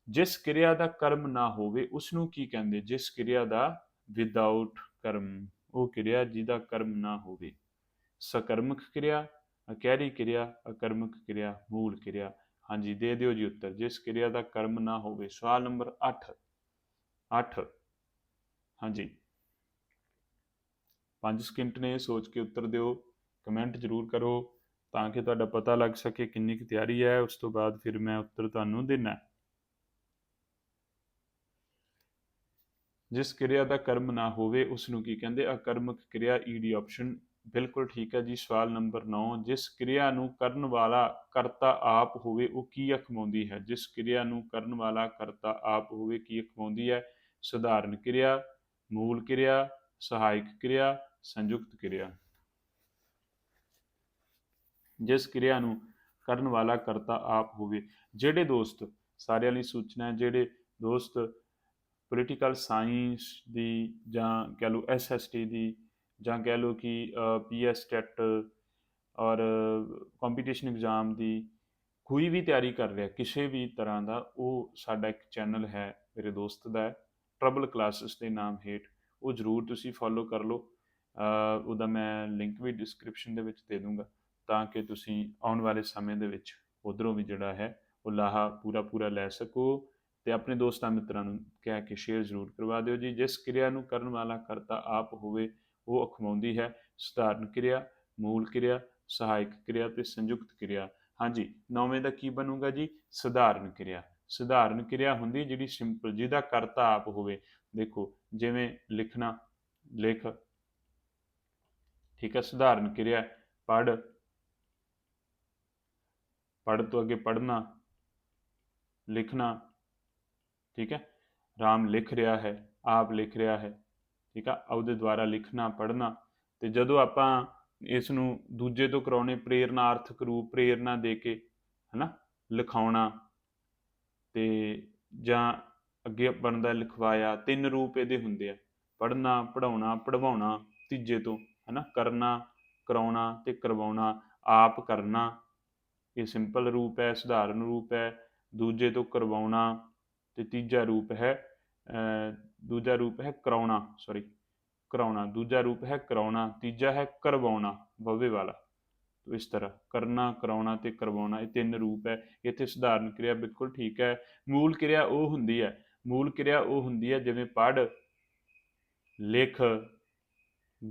ਜਿਸ ਕਿਰਿਆ ਦਾ ਕਰਮ ਨਾ ਹੋਵੇ ਉਸ ਨੂੰ ਕੀ ਕਹਿੰਦੇ ਜਿਸ ਕਿਰਿਆ ਦਾ ਵਿਦਆਊਟ ਕਰਮ ਉਹ ਕਿਰਿਆ ਜਿਹਦਾ ਕਰਮ ਨਾ ਹੋਵੇ ਸਕਰਮਕ ਕਿਰਿਆ ਅਕੈਰੀ ਕਿਰਿਆ ਅਕਰਮਕ ਕਿਰਿਆ ਮੂਲ ਕਿਰਿਆ ਹਾਂਜੀ, ਦੇ ਦਿਓ ਜੀ ਉੱਤਰ, ਜਿਸ ਕਿਰਿਆ ਦਾ ਕਰਮ ਨਾ ਹੋਵੇ। ਸਵਾਲ ਨੰਬਰ 8 8 ਹਾਂਜੀ। 5 ਸਕਿੰਟ ਨੇ ਸੋਚ ਕੇ ਉੱਤਰ ਦਿਓ। ਕਮੈਂਟ ਜ਼ਰੂਰ ਕਰੋ ਤਾਂ ਕਿ ਤੁਹਾਡਾ ਪਤਾ ਲੱਗ ਸਕੇ ਕਿੰਨੀ ਕੁ ਤਿਆਰੀ ਹੈ। ਉਸ ਤੋਂ ਬਾਅਦ ਫਿਰ ਮੈਂ ਉੱਤਰ ਤੁਹਾਨੂੰ ਦੇਣਾ ਜਿਸ ਕਿਰਿਆ ਦਾ ਕਰਮ ਨਾ ਹੋਵੇ ਉਸ ਨੂੰ ਕੀ ਕਹਿੰਦੇ ਅਕਰਮਕ ਕਿਰਿਆ ਈਡੀ ਆਪਸ਼ਨ ਬਿਲਕੁਲ ਠੀਕ ਹੈ ਜੀ, ਸਵਾਲ ਨੰਬਰ 9 ਜਿਸ ਕਿਰਿਆ ਨੂੰ ਕਰਨ ਵਾਲਾ ਕਰਤਾ ਆਪ ਹੋਵੇ, ਉਹ ਕੀ ਅਖਵਾਉਂਦੀ ਹੈ? ਜਿਸ ਕਿਰਿਆ ਨੂੰ ਕਰਨ ਵਾਲਾ ਕਰਤਾ ਆਪ ਹੋਵੇ, ਕੀ ਅਖਵਾਉਂਦੀ ਹੈ? ਸਧਾਰਨ ਕਿਰਿਆ, ਮੂਲ ਕਿਰਿਆ, ਸਹਾਇਕ ਕਿਰਿਆ, ਸੰਯੁਕਤ ਕਿਰਿਆ। ਜਿਸ ਕਿਰਿਆ ਨੂੰ ਕਰਨ ਵਾਲਾ ਕਰਤਾ ਆਪ ਹੋਵੇ। ਜਿਹੜੇ ਦੋਸਤ, ਸਾਰਿਆਂ ਲਈ ਸੂਚਨਾ ਹੈ, ਜਿਹੜੇ ਦੋਸਤ ਪੋਲੀਟੀਕਲ ਸਾਇੰਸ ਦੀ ਜਾਂ ਕਹਿ ਲਓ ਐਸਐਸਟੀ ਦੀ ਜਾਂ ਕਹਿ ਲਓ ਕਿ ਪੀਐਸ ਟੈਟ ਔਰ ਕੰਪੀਟੀਸ਼ਨ ਐਗਜ਼ਾਮ ਦੀ ਕੋਈ ਵੀ ਤਿਆਰੀ ਕਰ ਰਿਹਾ, ਕਿਸੇ ਵੀ ਤਰ੍ਹਾਂ ਦਾ, ਉਹ ਸਾਡਾ ਇੱਕ ਚੈਨਲ ਹੈ, ਮੇਰੇ ਦੋਸਤ ਦਾ ਟਰਬਲ ਕਲਾਸਿਸ ਦੇ ਨਾਮ ਹੇਠ, ਉਹ ਜ਼ਰੂਰ ਤੁਸੀਂ ਫੋਲੋ ਕਰ ਲਓ। ਉਹਦਾ ਮੈਂ ਲਿੰਕ ਵੀ ਡਿਸਕ੍ਰਿਪਸ਼ਨ ਦੇ ਵਿੱਚ ਦੇ ਦੂੰਗਾ, ਤਾਂ ਕਿ ਤੁਸੀਂ ਆਉਣ ਵਾਲੇ ਸਮੇਂ ਦੇ ਵਿੱਚ ਉਧਰੋਂ ਵੀ ਜਿਹੜਾ ਹੈ, ਉਹ ਲਾਹਾ ਪੂਰਾ ਪੂਰਾ ਲੈ ਸਕੋ ਤੇ ਆਪਣੇ ਦੋਸਤਾਂ ਮਿੱਤਰਾਂ ਨੂੰ ਕਹਿ ਕੇ ਸ਼ੇਅਰ ਜ਼ਰੂਰ ਕਰਵਾ ਦਿਓ ਜੀ। ਜਿਸ ਕਿਰਿਆ ਨੂੰ ਕਰਨ ਵਾਲਾ ਕਰਤਾ ਆਪ ਹੋਵੇ ਉਹ ਅਖਵਾਉਂਦੀ ਹੈ, ਸਧਾਰਨ ਕਿਰਿਆ, ਮੂਲ ਕਿਰਿਆ, ਸਹਾਇਕ ਕਿਰਿਆ ਤੇ ਸੰਯੁਕਤ ਕਿਰਿਆ। ਹਾਂਜੀ, ਨੌਵੇਂ ਦਾ ਕੀ ਬਣੂਗਾ ਜੀ? ਸਧਾਰਨ ਕਿਰਿਆ। ਸਧਾਰਨ ਕਿਰਿਆ ਹੁੰਦੀ ਜਿਹੜੀ ਸਿੰਪਲ, ਜਿਹਦਾ ਕਰਤਾ ਆਪ ਹੋਵੇ। ਦੇਖੋ, ਜਿਵੇਂ ਲਿਖਣਾ, ਲਿਖ। ਠੀਕ ਹੈ, ਸਧਾਰਨ ਕਿਰਿਆ। ਪੜ ਪੜ ਤੋਂ ਅੱਗੇ ਪੜਨਾ ਲਿਖਣਾ। ਠੀਕ ਹੈ, ਰਾਮ ਲਿਖ ਰਿਹਾ ਹੈ, ਆਪ ਲਿਖ ਰਿਹਾ ਹੈ। ਠੀਕ ਆ ਉਹਦੇ ਦੁਆਰਾ ਲਿਖਣਾ, ਪੜ੍ਹਨਾ ਤੇ ਜਦੋਂ ਆਪਾਂ ਇਸ ਨੂੰ ਦੂਜੇ ਤੋਂ ਕਰਾਉਣੇ ਪ੍ਰੇਰਨਾਰਥਕ ਰੂਪ, ਪ੍ਰੇਰਨਾ ਦੇ ਕੇ, ਹਨਾ, ਲਿਖਾਉਣਾ ਤੇ ਜਾਂ ਅੱਗੇ ਬਣਦਾ ਲਿਖਵਾਇਆ, ਤਿੰਨ ਰੂਪ ਇਹਦੇ ਹੁੰਦੇ ਆ ਪੜਨਾ ਪੜਾਉਣਾ ਪੜਵਾਉਣਾ ਤੀਜੇ ਤੋਂ, ਹਨਾ, ਕਰਨਾ, ਕਰਾਉਣਾ ਤੇ ਕਰਵਾਉਣਾ, ਆਪ ਕਰਨਾ, ਇਹ ਸਿੰਪਲ ਰੂਪ ਹੈ, ਸਧਾਰਨ ਰੂਪ ਹੈ, ਦੂਜੇ ਤੋਂ ਕਰਵਾਉਣਾ ਤੇ ਤੀਜਾ ਰੂਪ ਹੈ, ਅਹ ਦੂਜਾ ਰੂਪ ਹੈ ਕਰਾਉਣਾ ਸੌਰੀ ਕਰਾਉਣਾ, ਦੂਜਾ ਰੂਪ ਹੈ ਕਰਾਉਣਾ, ਤੀਜਾ ਹੈ ਕਰਵਾਉਣਾ ਬਵੇ ਵਾਲਾ। ਤੋ ਇਸ ਤਰ੍ਹਾਂ ਕਰਨਾ, ਕਰਾਉਣਾ ਤੇ ਕਰਵਾਉਣਾ ਇਹ ਤਿੰਨ ਰੂਪ ਹੈ। ਇੱਥੇ ਸਧਾਰਨ ਕਿਰਿਆ ਬਿਲਕੁਲ ਠੀਕ ਹੈ। ਮੂਲ ਕਿਰਿਆ ਉਹ ਹੁੰਦੀ ਹੈ, ਮੂਲ ਕਿਰਿਆ ਉਹ ਹੁੰਦੀ ਹੈ ਜਿਵੇਂ ਪੜ ਲਿਖ,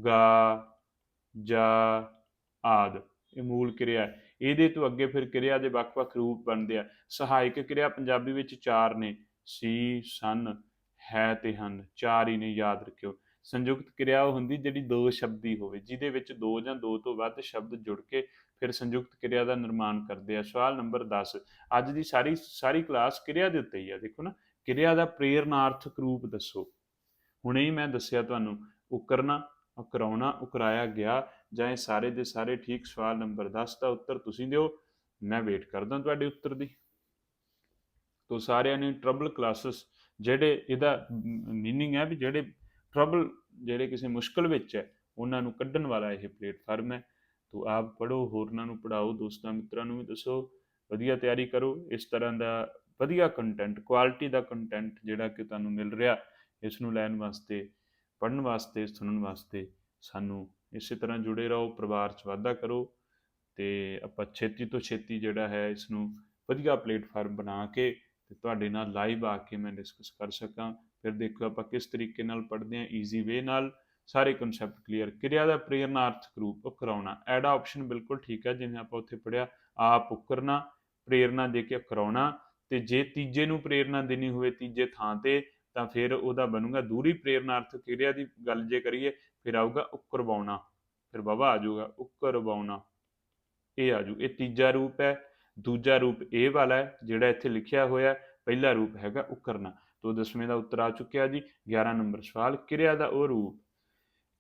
ਗਾ, ਜਾ, ਆਦ। ਇਹ ਮੂਲ ਕਿਰਿਆ ਹੈ। ਇਹਦੇ ਤੋਂ ਅੱਗੇ ਫਿਰ ਕਿਰਿਆ ਦੇ ਵੱਖ-ਵੱਖ ਰੂਪ ਬਣਦੇ ਆ। ਸਹਾਇਕ ਕਿਰਿਆ ਪੰਜਾਬੀ ਵਿੱਚ ਚਾਰ ਨੇ, ਸੀ, ਸਨ। ਹੈ ਤੇ ਹਨ, ਚਾਰ ਹੀ ਨੇ, ਯਾਦ ਰੱਖਿਓ। ਸੰਯੁਕਤ ਕਿਰਿਆ ਉਹ ਹੁੰਦੀ ਜਿਹੜੀ ਦੋ ਸ਼ਬਦੀ ਹੋਵੇ, ਜਿਹਦੇ ਵਿੱਚ ਦੋ ਜਾਂ ਦੋ ਤੋਂ ਵੱਧ ਸ਼ਬਦ ਜੁੜ ਕੇ ਫਿਰ ਸੰਯੁਕਤ ਕਿਰਿਆ ਦਾ ਨਿਰਮਾਣ ਕਰਦੇ ਆ। ਸਵਾਲ ਨੰਬਰ 10 ਅੱਜ ਦੀ ਸਾਰੀ ਸਾਰੀ ਕਲਾਸ ਕਿਰਿਆ ਦੇ ਉੱਤੇ ਹੀ ਆ, ਦੇਖੋ ਨਾ। ਕਿਰਿਆ ਦਾ ਪ੍ਰੇਰਨਾਰਥਕ ਰੂਪ ਦੱਸੋ। ਹੁਣੇ ਹੀ ਮੈਂ ਦੱਸਿਆ ਤੁਹਾਨੂੰ, ਉਕਰਨਾ, ਉਕਰਾਉਣਾ, ਉਕਰਾਇਆ ਗਿਆ, ਜਾਂ ਇਹ ਸਾਰੇ ਦੇ ਸਾਰੇ ਠੀਕ, ਸਵਾਲ ਨੰਬਰ 10 ਦਾ ਉੱਤਰ ਤੁਸੀਂ ਦਿਓ। ਮੈਂ ਵੇਟ ਕਰਦਾ ਤੁਹਾਡੇ ਉੱਤਰ ਦੀ। ਤੋ ਸਾਰਿਆਂ ਨੇ ਟਰਬਲ ਕਲਾਸਸ ਜਿਹੜੇ ਇਹਦਾ ਮੀਨਿੰਗ ਹੈ ਵੀ ਜਿਹੜੇ ਟਰਬਲ ਜਿਹੜੇ ਕਿਸੇ ਮੁਸ਼ਕਲ ਵਿੱਚ ਹੈ, ਉਹਨਾਂ ਨੂੰ ਕੱਢਣ ਵਾਲਾ ਇਹ ਪਲੇਟਫਾਰਮ ਹੈ। ਤੋ ਆਪ ਪੜੋ ਹੋਰਨਾਂ ਨੂੰ ਪੜਾਓ ਦੋਸਤਾਂ ਮਿੱਤਰਾਂ ਨੂੰ ਵੀ ਦੱਸੋ, ਵਧੀਆ ਤਿਆਰੀ ਕਰੋ। ਇਸ ਤਰ੍ਹਾਂ ਦਾ ਵਧੀਆ ਕੰਟੈਂਟ ਕੁਆਲਿਟੀ ਦਾ ਕੰਟੈਂਟ ਜਿਹੜਾ ਕਿ ਤੁਹਾਨੂੰ ਮਿਲ ਰਿਹਾ, ਇਸ ਨੂੰ ਲੈਣ ਵਾਸਤੇ ਪੜਨ ਵਾਸਤੇ, ਸੁਣਨ ਵਾਸਤੇ ਸਾਨੂੰ ਇਸੇ ਤਰ੍ਹਾਂ ਜੁੜੇ ਰਹੋ, ਪਰਿਵਾਰ 'ਚ ਵਾਧਾ ਕਰੋ ਤੇ ਆਪਾਂ ਛੇਤੀ ਤੋਂ ਛੇਤੀ ਜਿਹੜਾ ਹੈ, ਇਸ ਨੂੰ ਵਧੀਆ ਪਲੇਟਫਾਰਮ ਬਣਾ ਕੇ ਤੇ ਤੁਹਾਡੇ ਨਾਲ ਲਾਈਵ ਆ ਕੇ ਮੈਂ ਡਿਸਕਸ ਕਰ ਸਕਾਂ। ਫਿਰ ਦੇਖੋ ਆਪਾਂ ਕਿਸ ਤਰੀਕੇ ਨਾਲ ਪੜ੍ਹਦੇ ਹਾਂ ਈਜ਼ੀ ਵੇ ਨਾਲ ਸਾਰੇ ਕਨਸੈਪਟ ਕਲੀਅਰ ਕਿਰਿਆ ਦਾ ਪ੍ਰੇਰਨਾਰਥਕ ਰੂਪ ਕਰਾਉਣਾ। ਐਡ ਆਪਸ਼ਨ ਬਿਲਕੁਲ ਠੀਕ ਹੈ, ਜਿਵੇਂ ਆਪਾਂ ਉੱਥੇ ਪੜਿਆ ਆਪ ਉਕਰਨਾ, ਪ੍ਰੇਰਨਾ ਦੇ ਕੇ ਕਰਾਉਣਾ। ਤੇ ਜੇ ਤੀਜੇ ਨੂੰ ਪ੍ਰੇਰਨਾ ਦੇਣੀ ਹੋਵੇ ਤੀਜੇ ਥਾਂ ਤੇ, ਤਾਂ ਫਿਰ ਉਹਦਾ ਬਣੂਗਾ ਦੂਰੀ ਪ੍ਰੇਰਨਾਰਥਕ ਕਿਰਿਆ ਦੀ ਗੱਲ ਜੇ ਕਰੀਏ, ਫਿਰ ਆਊਗਾ ਉਕਰਵਾਉਣਾ। ਫਿਰ ਬਾਬਾ ਆ ਜਾਊਗਾ, ਉਕਰਵਾਉਣਾ। ਇਹ ਆ ਆਜੂ ਇਹ ਤੀਜਾ ਰੂਪ ਹੈ। ਦੂਜਾ ਰੂਪ ਇਹ ਵਾਲਾ ਹੈ, ਜਿਹੜਾ ਇੱਥੇ ਲਿਖਿਆ ਹੋਇਆ ਪਹਿਲਾ ਰੂਪ ਹੈਗਾ ਉਕਰਨਾ। ਤੋਂ ਦਸਵੇਂ ਦਾ ਉੱਤਰ ਆ ਚੁੱਕਿਆ ਜੀ 11 ਨੰਬਰ ਸਵਾਲ, ਕਿਰਿਆ ਦਾ ਉਹ ਰੂਪ,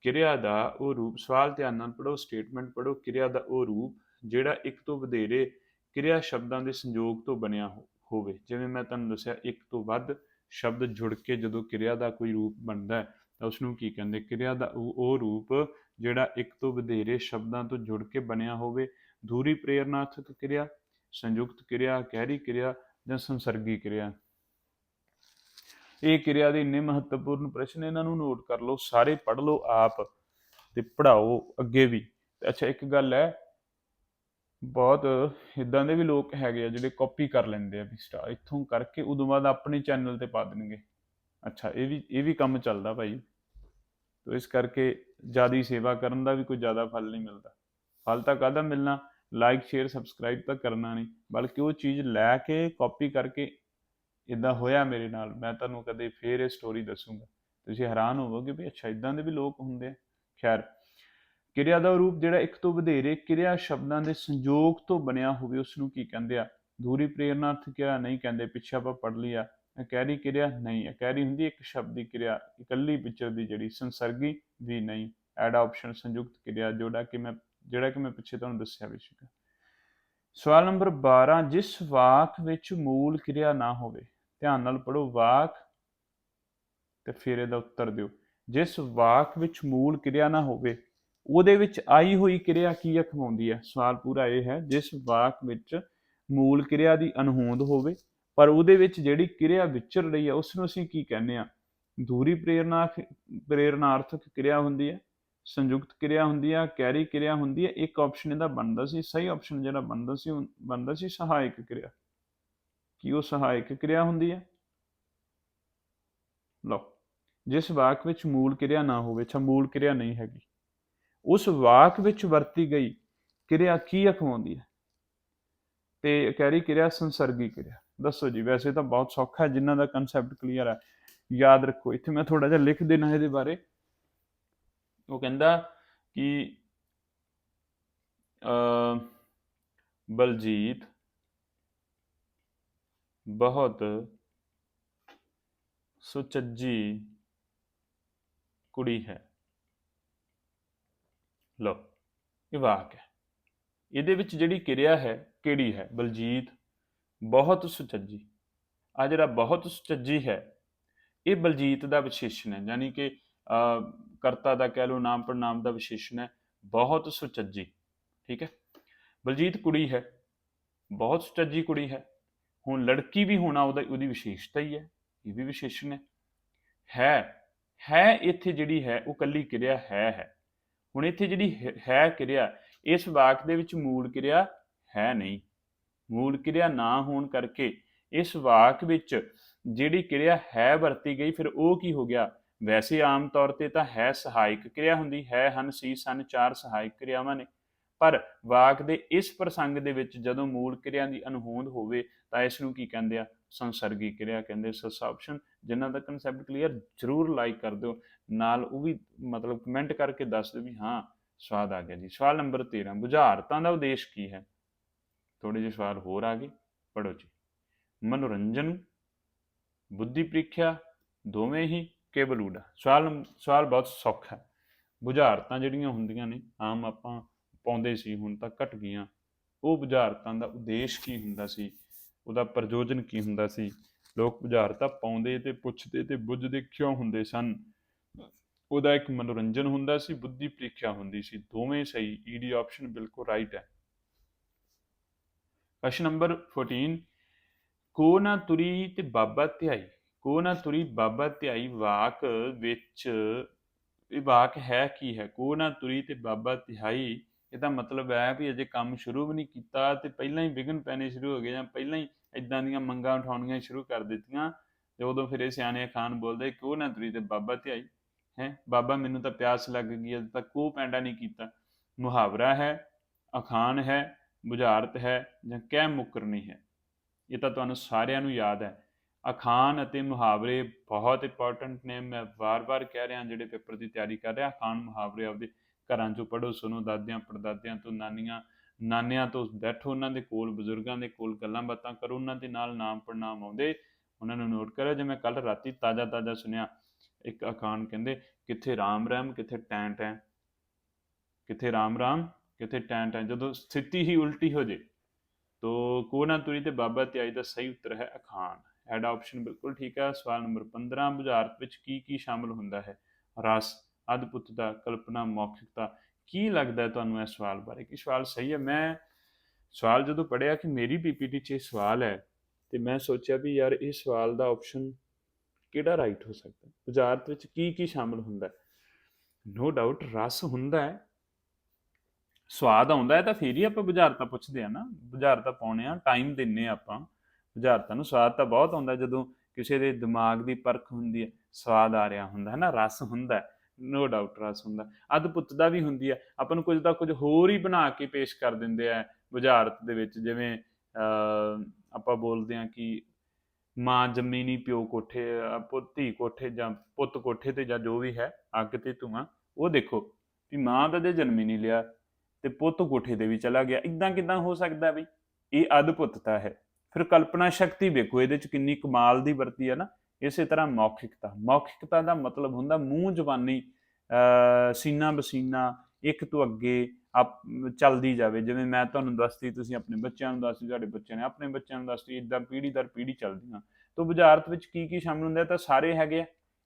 ਕਿਰਿਆ ਦਾ ਉਹ ਰੂਪ, ਸਵਾਲ ਧਿਆਨ ਨਾਲ ਪੜੋ ਸਟੇਟਮੈਂਟ ਪੜੋ ਕਿਰਿਆ ਦਾ ਉਹ ਰੂਪ, ਜਿਹੜਾ ਇੱਕ ਤੋਂ ਵਧੇਰੇ ਕਿਰਿਆ ਸ਼ਬਦਾਂ ਦੇ ਸੰਯੋਗ ਤੋਂ ਬਣਿਆ ਹੋਵੇ। ਜਿਵੇਂ ਮੈਂ ਤੁਹਾਨੂੰ ਦੱਸਿਆ, ਇੱਕ ਤੋਂ ਵੱਧ ਸ਼ਬਦ ਜੁੜ ਕੇ ਜਦੋਂ ਕਿਰਿਆ ਦਾ ਕੋਈ ਰੂਪ ਬਣਦਾ ਹੈ, ਤਾਂ ਉਸ ਨੂੰ ਕੀ ਕਹਿੰਦੇ? ਕਿਰਿਆ ਦਾ ਉਹ ਉਹ ਰੂਪ, ਜਿਹੜਾ ਇੱਕ ਤੋਂ ਵਧੇਰੇ ਸ਼ਬਦਾਂ ਤੋਂ ਜੁੜ ਕੇ ਬਣਿਆ ਹੋਵੇ ਧੂਰੀ ਪ੍ਰੇਰਨਾਰਥਕ ਕਿਰਿਆ ਸੰਯੁਕਤ ਕਿਰਿਆ, ਕਹਿਰੀ ਕਿਰਿਆ ਜਾਂ ਸੰਸਰਗੀ ਕਿਰਿਆ? ਇਹ ਕਿਰਿਆ ਦੇ ਇੰਨੇ ਮਹੱਤਵਪੂਰਨ ਪ੍ਰਸ਼ਨ ਇਹਨਾਂ ਨੂੰ ਨੋਟ ਕਰ ਲਓ, ਸਾਰੇ ਪੜ੍ਹ ਲਓ ਆਪ ਤੇ ਪੜਾਓ ਅੱਗੇ ਵੀ। ਅੱਛਾ, ਇੱਕ ਗੱਲ ਹੈ, ਬਹੁਤ ਇਦਾਂ ਦੇ ਵੀ ਲੋਕ ਹੈਗੇ ਆ ਜਿਹੜੇ ਕਾਪੀ ਕਰ ਲੈਂਦੇ ਆ ਵੀ ਸਟਾ ਇੱਥੋਂ ਕਰਕੇ ਉਦੋਂ ਬਾਅਦ ਆਪਣੇ ਚੈਨਲ ਤੇ ਪਾ ਦੇਣਗੇ। ਅੱਛਾ, ਇਹ ਵੀ ਇਹ ਵੀ ਕੰਮ ਚੱਲਦਾ ਭਾਈ। ਤੋ ਇਸ ਕਰਕੇ ਜਿਆਦੀ ਸੇਵਾ ਕਰਨ ਦਾ ਵੀ ਕੋਈ ਜ਼ਿਆਦਾ ਫਲ ਨਹੀਂ ਮਿਲਦਾ। ਫਲ ਤਾਂ ਕਾਹਦਾ ਮਿਲਣਾ? ਲਾਈਕ ਸ਼ੇਅਰ ਸਬਸਕ੍ਰਾਈਬ ਤਾਂ ਕਰਨਾ ਨਹੀਂ। ਬਲਕਿ ਉਹ ਚੀਜ਼ ਲੈ ਕੇ ਕਾਪੀ ਕਰਕੇ ਇਦਾਂ ਹੋਇਆ ਮੇਰੇ ਨਾਲ, ਮੈਂ ਤੁਹਾਨੂੰ ਕਦੇ ਫੇਰ ਇਹ ਸਟੋਰੀ ਦੱਸੂਗਾ। ਤੁਸੀਂ ਹੈਰਾਨ ਹੋਵੋਗੇ ਵੀ ਅੱਛਾ ਇਦਾਂ ਦੇ ਵੀ ਲੋਕ ਹੁੰਦੇ ਆ। ਖੈਰ, ਕਿਰਿਆ ਦਾ ਰੂਪ ਜਿਹੜਾ ਇੱਕ ਤੋਂ ਵਧੇਰੇ ਕਿਰਿਆ ਸ਼ਬਦਾਂ ਦੇ ਸੰਯੋਗ ਤੋਂ ਬਣਿਆ ਹੋਵੇ ਉਸ ਨੂੰ ਕੀ ਕਹਿੰਦੇ ਆ? ਦੂਰੀ ਪ੍ਰੇਰਨਾਰਥ ਕਿਰਿਆ ਨਹੀਂ ਕਹਿੰਦੇ। ਪਿੱਛੇ ਆਪਾਂ ਪੜ ਲਿਆ ਇਕਹਿਰੀ ਕਿਰਿਆ, ਨਹੀਂ। ਇਕਹਿਰੀ ਹੁੰਦੀ ਇੱਕ ਸ਼ਬਦ ਦੀ ਕਿਰਿਆ, ਇਕੱਲੀ ਵਿਚਰਦੀ ਜਿਹੜੀ ਸੰਸਰਗੀ ਵੀ ਨਹੀਂ। ਐਡ ਆਪਸ਼ਨ ਸੰਯੁਕਤ ਕਿਰਿਆ, ਜੋੜਾ ਕਿ ਮੈਂ ਜਿਹੜਾ ਕਿ ਮੈਂ ਪਿੱਛੇ ਤੁਹਾਨੂੰ ਦੱਸਿਆ ਵੀ ਸੀਗਾ। ਸਵਾਲ ਨੰਬਰ 12 ਜਿਸ ਵਾਕ ਵਿੱਚ ਮੂਲ ਕਿਰਿਆ ਨਾ ਹੋਵੇ, ਧਿਆਨ ਨਾਲ ਪੜੋ ਵਾਕ ਤੇ ਫਿਰ ਇਹਦਾ ਉੱਤਰ ਦਿਓ। ਜਿਸ ਵਾਕ ਵਿੱਚ ਮੂਲ ਕਿਰਿਆ ਨਾ ਹੋਵੇ, ਉਹਦੇ ਵਿੱਚ ਆਈ ਹੋਈ ਕਿਰਿਆ ਕੀ ਅਖਵਾਉਂਦੀ ਹੈ? ਸਵਾਲ ਪੂਰਾ ਇਹ ਹੈ, ਜਿਸ ਵਾਕ ਵਿੱਚ ਮੂਲ ਕਿਰਿਆ ਦੀ ਅਨਹੋਂਦ ਹੋਵੇ, ਪਰ ਉਹਦੇ ਵਿੱਚ ਜਿਹੜੀ ਕਿਰਿਆ ਵਿਚਰ ਰਹੀ ਹੈ ਉਸ ਨੂੰ ਅਸੀਂ ਕੀ ਕਹਿੰਦੇ ਆ ਦੂਰੀ ਪ੍ਰੇਰਨਾ ਪ੍ਰੇਰਨਾਰਥਕ ਕਿਰਿਆ ਹੁੰਦੀ ਹੈ। ਸੰਯੁਕਤ ਕਿਰਿਆ ਹੁੰਦੀ ਹੈ ਕੈਰੀ ਕਿਰਿਆ ਹੁੰਦੀ ਹੈ ਇੱਕ ਆਪਸ਼ਨ ਇਹਦਾ ਬਣਦਾ ਸੀ, ਸਹੀ ਆਪਸ਼ਨ ਜਿਹੜਾ ਬਣਦਾ ਸੀ ਬਣਦਾ ਸੀ ਸਹਾਇਕ ਕਿਰਿਆ। ਕੀ ਉਹ ਸਹਾਇਕ ਕਿਰਿਆ ਹੁੰਦੀ ਹੈ ਲਓ, ਜਿਸ ਵਾਕ ਵਿੱਚ ਮੂਲ ਕਿਰਿਆ ਨਾ ਹੋਵੇ, ਅੱਛਾ ਮੂਲ ਕਿਰਿਆ ਨਹੀਂ ਹੈਗੀ, ਉਸ ਵਾਕ ਵਿੱਚ ਵਰਤੀ ਗਈ ਕਿਰਿਆ ਕੀ ਅਖਵਾਉਂਦੀ ਹੈ ਤੇ ਕਹਿ ਕਿਰਿਆ ਸੰਸਰਗੀ ਕਿਰਿਆ। ਦੱਸੋ ਜੀ, ਵੈਸੇ ਤਾਂ ਬਹੁਤ ਸੌਖਾ ਹੈ ਜਿਨ੍ਹਾਂ ਦਾ ਕਨਸੈਪਟ ਕਲੀਅਰ ਹੈ ਯਾਦ ਰੱਖੋ, ਇੱਥੇ ਮੈਂ ਥੋੜਾ ਜਿਹਾ ਲਿਖ ਦੇਣਾ ਇਹਦੇ ਬਾਰੇ। ਉਹ ਕਹਿੰਦਾ ਕਿ ਅ ਬਲਜੀਤ ਬਹੁਤ ਸੁਚੱਜੀ ਕੁੜੀ ਹੈ। ਲੋ ਇਹ ਵਾਕ ਹੈ। ਇਹਦੇ ਵਿੱਚ ਜਿਹੜੀ ਕਿਰਿਆ ਹੈ ਕਿਹੜੀ ਹੈ? ਬਲਜੀਤ ਬਹੁਤ ਸੁਚੱਜੀ। ਆ ਜਿਹੜਾ ਬਹੁਤ ਸੁਚੱਜੀ ਹੈ ਇਹ ਬਲਜੀਤ ਦਾ ਵਿਸ਼ੇਸ਼ਣ ਹੈ। ਯਾਨੀ ਕਿ ਅ, ਕਰਤਾ ਦਾ ਕਹਿ ਲਓ, ਨਾਮ ਪ੍ਰਨਾਮ ਦਾ ਵਿਸ਼ੇਸ਼ਣ ਹੈ, ਬਹੁਤ ਸੁਚੱਜੀ, ਠੀਕ ਹੈ? ਬਲਜੀਤ ਕੁੜੀ ਹੈ, ਬਹੁਤ ਸੁਚੱਜੀ ਕੁੜੀ ਹੈ, ਹੁਣ ਲੜਕੀ ਵੀ ਹੋਣਾ ਉਹਦਾ, ਉਹਦੀ ਵਿਸ਼ੇਸ਼ਤਾ ਹੀ ਹੈ, ਇਹ ਵੀ ਵਿਸ਼ੇਸ਼ਣ ਹੈ। ਹੈ ਹੈ ਇੱਥੇ ਜਿਹੜੀ ਹੈ, ਉਹ ਕੱਲੀ ਕਿਰਿਆ ਹੈ ਹੈ। ਹੁਣ ਇੱਥੇ ਜਿਹੜੀ ਹੈ- ਹੈ ਕਿਰਿਆ, ਇਸ ਵਾਕ ਦੇ ਵਿੱਚ ਮੂਲ ਕਿਰਿਆ ਹੈ ਨਹੀਂ। ਮੂਲ ਕਿਰਿਆ ਨਾ ਹੋਣ ਕਰਕੇ ਇਸ ਵਾਕ ਵਿੱਚ ਜਿਹੜੀ ਕਿਰਿਆ ਹੈ ਵਰਤੀ ਗਈ, ਫਿਰ ਉਹ ਕੀ ਹੋ ਗਿਆ? ਵੈਸੇ ਆਮ ਤੌਰ ਤੇ ਤਾਂ ਹੈ ਸਹਾਇਕ ਕਿਰਿਆ ਹੁੰਦੀ, ਹੈ ਹਨ ਸੀ, ਸਨ, ਚਾਰ ਸਹਾਇਕ ਕਿਰਿਆਵਾਂ ਨੇ। ਪਰ ਵਾਕ ਦੇ ਇਸ ਪ੍ਰਸੰਗ ਦੇ ਵਿੱਚ ਜਦੋਂ ਮੂਲ ਕਿਰਿਆ ਦੀ ਅਨਹੋਂਦ ਹੋਵੇ, ਤਾਂ ਇਸ ਨੂੰ ਕੀ ਕਹਿੰਦੇ ਆ? ਸੰਸਰਗੀ ਕਿਰਿਆ ਕਹਿੰਦੇ ਸੋ ਆਪਸ਼ਨ ਜਿਨ੍ਹਾਂ ਦਾ ਕਨਸੈਪਟ ਕਲੀਅਰ ਜਰੂਰ ਲਾਈਕ ਕਰ ਦਿਓ। ਨਾਲ ਉਹ ਵੀ ਮਤਲਬ ਕਮੈਂਟ ਕਰਕੇ ਦੱਸ ਦਿਓ ਵੀ ਹਾਂ, ਸਵਾਦ ਆ ਗਿਆ ਜੀ। ਸਵਾਲ ਨੰਬਰ 13 ਬੁਝਾਰਤਾਂ ਦਾ ਉਦੇਸ਼ ਕੀ ਹੈ? ਥੋੜੇ ਜਿਹੇ ਸਵਾਲ ਹੋਰ ਆ ਗਏ ਪੜੋ ਜੀ। ਮਨੋਰੰਜਨ, ਬੁੱਧੀ ਪ੍ਰੀਖਿਆ, ਦੋਵੇਂ ਹੀ ਕੇਵਲ ਊੜਾ ਸਵਾਲ ਸਵਾਲ ਬਹੁਤ ਸੌਖਾ ਹੈ। ਬੁਝਾਰਤਾਂ ਜਿਹੜੀਆਂ ਹੁੰਦੀਆਂ ਨੇ, ਆਮ ਆਪਾਂ ਪਾਉਂਦੇ ਸੀ, ਹੁਣ ਤਾਂ ਘਟ ਗਈਆਂ। ਉਹ ਬੁਝਾਰਤਾਂ ਦਾ ਉਦੇਸ਼ ਕੀ ਹੁੰਦਾ ਸੀ? ਉਹਦਾ ਪ੍ਰਯੋਜਨ ਕੀ ਹੁੰਦਾ ਸੀ? ਲੋਕ ਬੁਝਾਰਤਾਂ ਪਾਉਂਦੇ ਤੇ ਪੁੱਛਦੇ ਤੇ ਬੁੱਝਦੇ ਕਿਉਂ ਹੁੰਦੇ ਸਨ? ਉਹਦਾ ਇੱਕ ਮਨੋਰੰਜਨ ਹੁੰਦਾ ਸੀ, ਬੁੱਧੀ ਪ੍ਰੀਖਿਆ ਹੁੰਦੀ ਸੀ। ਦੋਵੇਂ ਸਹੀ ਈਡੀ ਆਪਸ਼ਨ ਬਿਲਕੁਲ ਰਾਈਟ ਹੈ। ਕੁਐਸਚਨ ਨੰਬਰ 14 ਕੋ ਨਾ ਤੁਰੀ ਤੇ ਬਾਬਾ ਧਿਆਈ। ਕੋ ਨਾ ਤੁਰੀ ਬਾਬਾ ਧਿਆਈ ਵਾਕ ਵਿੱਚ। ਇਹ ਵਾਕ ਹੈ ਕੀ ਹੈ? ਕੋ ਨਾ ਤੁਰੀ ਤੇ ਬਾਬਾ ਧਿਆਈ। ਇਹਦਾ ਮਤਲਬ ਹੈ ਵੀ ਅਜੇ ਕੰਮ ਸ਼ੁਰੂ ਵੀ ਨਹੀਂ ਕੀਤਾ ਤੇ ਪਹਿਲਾਂ ਹੀ ਵਿਗਨ ਪੈਣੇ ਸ਼ੁਰੂ ਹੋ ਗਏ ਜਾਂ ਪਹਿਲਾਂ ਹੀ ਇਦਾਂ ਦੀਆਂ ਮੰਗਾਂ ਉਠਾਉਣੀਆਂ ਸ਼ੁਰੂ ਕਰ ਦਿੱਤੀਆਂ। ਤੇ ਉਦੋਂ ਫਿਰ ਇਹ ਸਿਆਣੇ ਖਾਨ ਬੋਲਦੇ, ਕੋ ਨਾ ਤੁਰੀ ਤੇ ਬਾਬਾ ਧਿਆਈ। ਹੈ? ਬਾਬਾ ਮੈਨੂੰ ਤਾਂ ਪਿਆਸ ਲੱਗ ਗਈ ਅਜੇ ਤੱਕ ਕੋ ਪੈਂਡਾ ਨਹੀਂ ਕੀਤਾ। ਮੁਹਾਵਰਾ ਹੈ ਅਖਾਨ ਹੈ, ਬੁਝਾਰਤ ਹੈ ਜਾਂ ਕਹਿ ਮੁਕਰਨੀ ਹੈ। ਇਹ ਤਾਂ ਤੁਹਾਨੂੰ ਸਾਰਿਆਂ ਨੂੰ ਯਾਦ ਹੈ। ਅਖਾਨ ਅਤੇ ਮੁਹਾਵਰੇ ਬਹੁਤ ਇੰਪੋਰਟੈਂਟ ਨੇ। ਮੈਂ ਵਾਰ-ਵਾਰ ਕਹਿ ਰਿਹਾ, ਜਿਹੜੇ ਪੇਪਰ ਦੀ ਤਿਆਰੀ ਕਰ ਰਿਹਾ ਅਖਾਨ ਮੁਹਾਵਰੇ ਆਪਦੇ ਘਰਾਂ 'ਚੋਂ ਪੜ੍ਹੋ, ਸੁਣੋ, ਦਾਦਿਆਂ, ਪੜਦਾਦਿਆਂ ਤੋਂ, ਨਾਨੀਆਂ, ਨਾਨਿਆਂ ਤੋਂ ਬੈਠੋ, ਉਹਨਾਂ ਦੇ ਕੋਲ, ਬਜ਼ੁਰਗਾਂ ਦੇ ਕੋਲ ਗੱਲਾਂ ਬਾਤਾਂ ਕਰੋ, ਉਹਨਾਂ ਦੇ ਨਾਲ ਨਾਮ ਪ੍ਰਣਾਮ ਆਉਂਦੇ, ਉਹਨਾਂ ਨੂੰ ਨੋਟ ਕਰੋ ਜਿਵੇਂ ਕੱਲ ਰਾਤੀ ਤਾਜ਼ਾ ਤਾਜ਼ਾ ਸੁਣਿਆ, ਇੱਕ ਅਖਾਨ ਕਹਿੰਦੇ, ਕਿੱਥੇ ਰਾਮ ਰਾਮ ਕਿੱਥੇ ਟੈਂ ਟੈਂ ਕਿੱਥੇ ਰਾਮ ਰਾਮ, ਕਿੱਥੇ ਟੈਂ ਟੈਂ ਜਦੋਂ ਸਥਿਤੀ ਹੀ ਉਲਟੀ ਹੋ ਜੇ, ਤੋ ਕੋਨਾ ਤੁਰੀ ਤੇ ਬਾਬਾ ਧਿਆਈ ਦਾ ਸਹੀ ਉੱਤਰ ਹੈ ਅਖਾਨ ਐਡ ਆਪਸ਼ਨ ਬਿਲਕੁਲ ਠੀਕ ਹੈ। ਸਵਾਲ ਨੰਬਰ 15 ਬੁਝਾਰਤ ਵਿੱਚ ਕੀ ਕੀ ਸ਼ਾਮਲ ਹੁੰਦਾ ਹੈ? ਰਸ ਅਦਭੁਤਤਾ ਕਲਪਨਾ, ਮੌਖਿਕਤਾ, ਕੀ ਲੱਗਦਾ ਤੁਹਾਨੂੰ ਇਸ ਸਵਾਲ ਬਾਰੇ? ਕਿ ਸਵਾਲ ਸਹੀ ਹੈ? ਮੈਂ ਸਵਾਲ ਜਦੋਂ ਪੜਿਆ ਕਿ ਮੇਰੀ ਪੀਪੀਟੀ 'ਚ ਇਹ ਸਵਾਲ ਹੈ, ਤੇ ਮੈਂ ਸੋਚਿਆ ਵੀ ਯਾਰ ਇਹ ਸਵਾਲ ਦਾ ਆਪਸ਼ਨ ਕਿਹੜਾ ਰਾਈਟ ਹੋ ਸਕਦਾ? ਹੈ ਬੁਝਾਰਤ ਵਿੱਚ ਕੀ ਕੀ ਸ਼ਾਮਲ ਹੁੰਦਾ ਹੈ? ਨੋ ਡਾਊਟ ਰਸ ਹੁੰਦਾ ਹੈ। ਸਵਾਦ ਆਉਂਦਾ ਹੈ ਤਾਂ ਫੇਰ ਹੀ ਆਪਾਂ ਬੁਝਾਰਤਾਂ ਪੁੱਛਦੇ ਆ ਨਾ। ਬੁਝਾਰਤਾਂ ਪਾਉਣੇ ਆ ਟਾਈਮ ਦਿੰਨੇ ਆ ਆਪਾਂ। ਬੁਝਾਰਤਾਂ ਨੂੰ ਸਵਾਦ ਤਾਂ ਬਹੁਤ ਆਉਂਦਾ ਜਦੋਂ ਕਿਸੇ ਦੇ ਦਿਮਾਗ ਦੀ ਪਰਖ ਹੁੰਦੀ ਹੈ ਸਵਾਦ ਆ ਰਿਹਾ ਹੁੰਦਾ ਹੈ ਨਾ ਰਸ ਹੁੰਦਾ ਨੋ ਡਾਊਟ ਰਸ ਹੁੰਦਾ ਅਦਭੁਤਤਾ ਵੀ ਹੁੰਦੀ ਹੈ ਆਪਾਂ ਨੂੰ ਕੁਝ ਤਾਂ ਕੁਝ ਹੋਰ ਹੀ ਬਣਾ ਕੇ ਪੇਸ਼ ਕਰ ਦਿੰਦੇ ਆ ਬੁਝਾਰਤ ਦੇ ਵਿੱਚ ਜਿਵੇਂ ਆਪਾਂ ਬੋਲਦੇ ਆ ਕਿ ਮਾਂ ਜੰਮੀ ਨਹੀਂ ਪਿਓ ਕੋਠੇ ਅ, ਧੀ ਕੋਠੇ ਜਾਂ ਪੁੱਤ ਕੋਠੇ ਤੇ ਜਾਂ ਜੋ ਵੀ ਹੈ ਅੱਗ ਤੇ ਧੂਆਂ ਉਹ ਦੇਖੋ ਵੀ ਮਾਂ ਦਾ ਜੇ ਜਨਮ ਹੀ ਨਹੀਂ ਲਿਆ ਤੇ ਪੁੱਤ ਕੋਠੇ ਤੇ ਵੀ ਚਲਾ ਗਿਆ ਇਦਾਂ ਕਿਦਾਂ ਹੋ ਸਕਦਾ ਬਈ ਇਹ ਅਦਭੁਤਤਾ ਹੈ। ਫਿਰ ਕਲਪਨਾ ਸ਼ਕਤੀ ਵੇਖੋ ਇਹਦੇ ਚ ਕਿੰਨੀ ਕਮਾਲ ਦੀ ਵਰਤੀ ਹੈ ਨਾ ਇਸੇ ਤਰ੍ਹਾਂ ਮੌਖਿਕਤਾ ਮੌਖਿਕਤਾ ਦਾ ਮਤਲਬ ਹੁੰਦਾ ਮੂੰਹ ਜ਼ਬਾਨੀ ਅ ਸੀਨਾ ਬਸੀਨਾ ਇੱਕ ਤੋਂ ਅੱਗੇ ਆਪ ਚੱਲਦੀ ਜਾਵੇ ਜਿਵੇਂ ਮੈਂ ਤੁਹਾਨੂੰ ਦੱਸਦੀ ਤੁਸੀਂ ਆਪਣੇ ਬੱਚਿਆਂ ਨੂੰ ਦੱਸਦੀ ਤੁਹਾਡੇ ਬੱਚਿਆਂ ਨੇ ਆਪਣੇ ਬੱਚਿਆਂ ਨੂੰ ਦੱਸਦੀ ਇਦਾਂ ਪੀੜ੍ਹੀ ਦਰ ਪੀੜ੍ਹੀ ਚੱਲਦੀਆਂ ਤੋਂ ਬੁਝਾਰਤ ਵਿੱਚ ਕੀ ਕੀ ਸ਼ਾਮਲ ਹੁੰਦਾ ਹੈ ਤਾਂ ਸਾਰੇ ਹੈਗੇ ਆ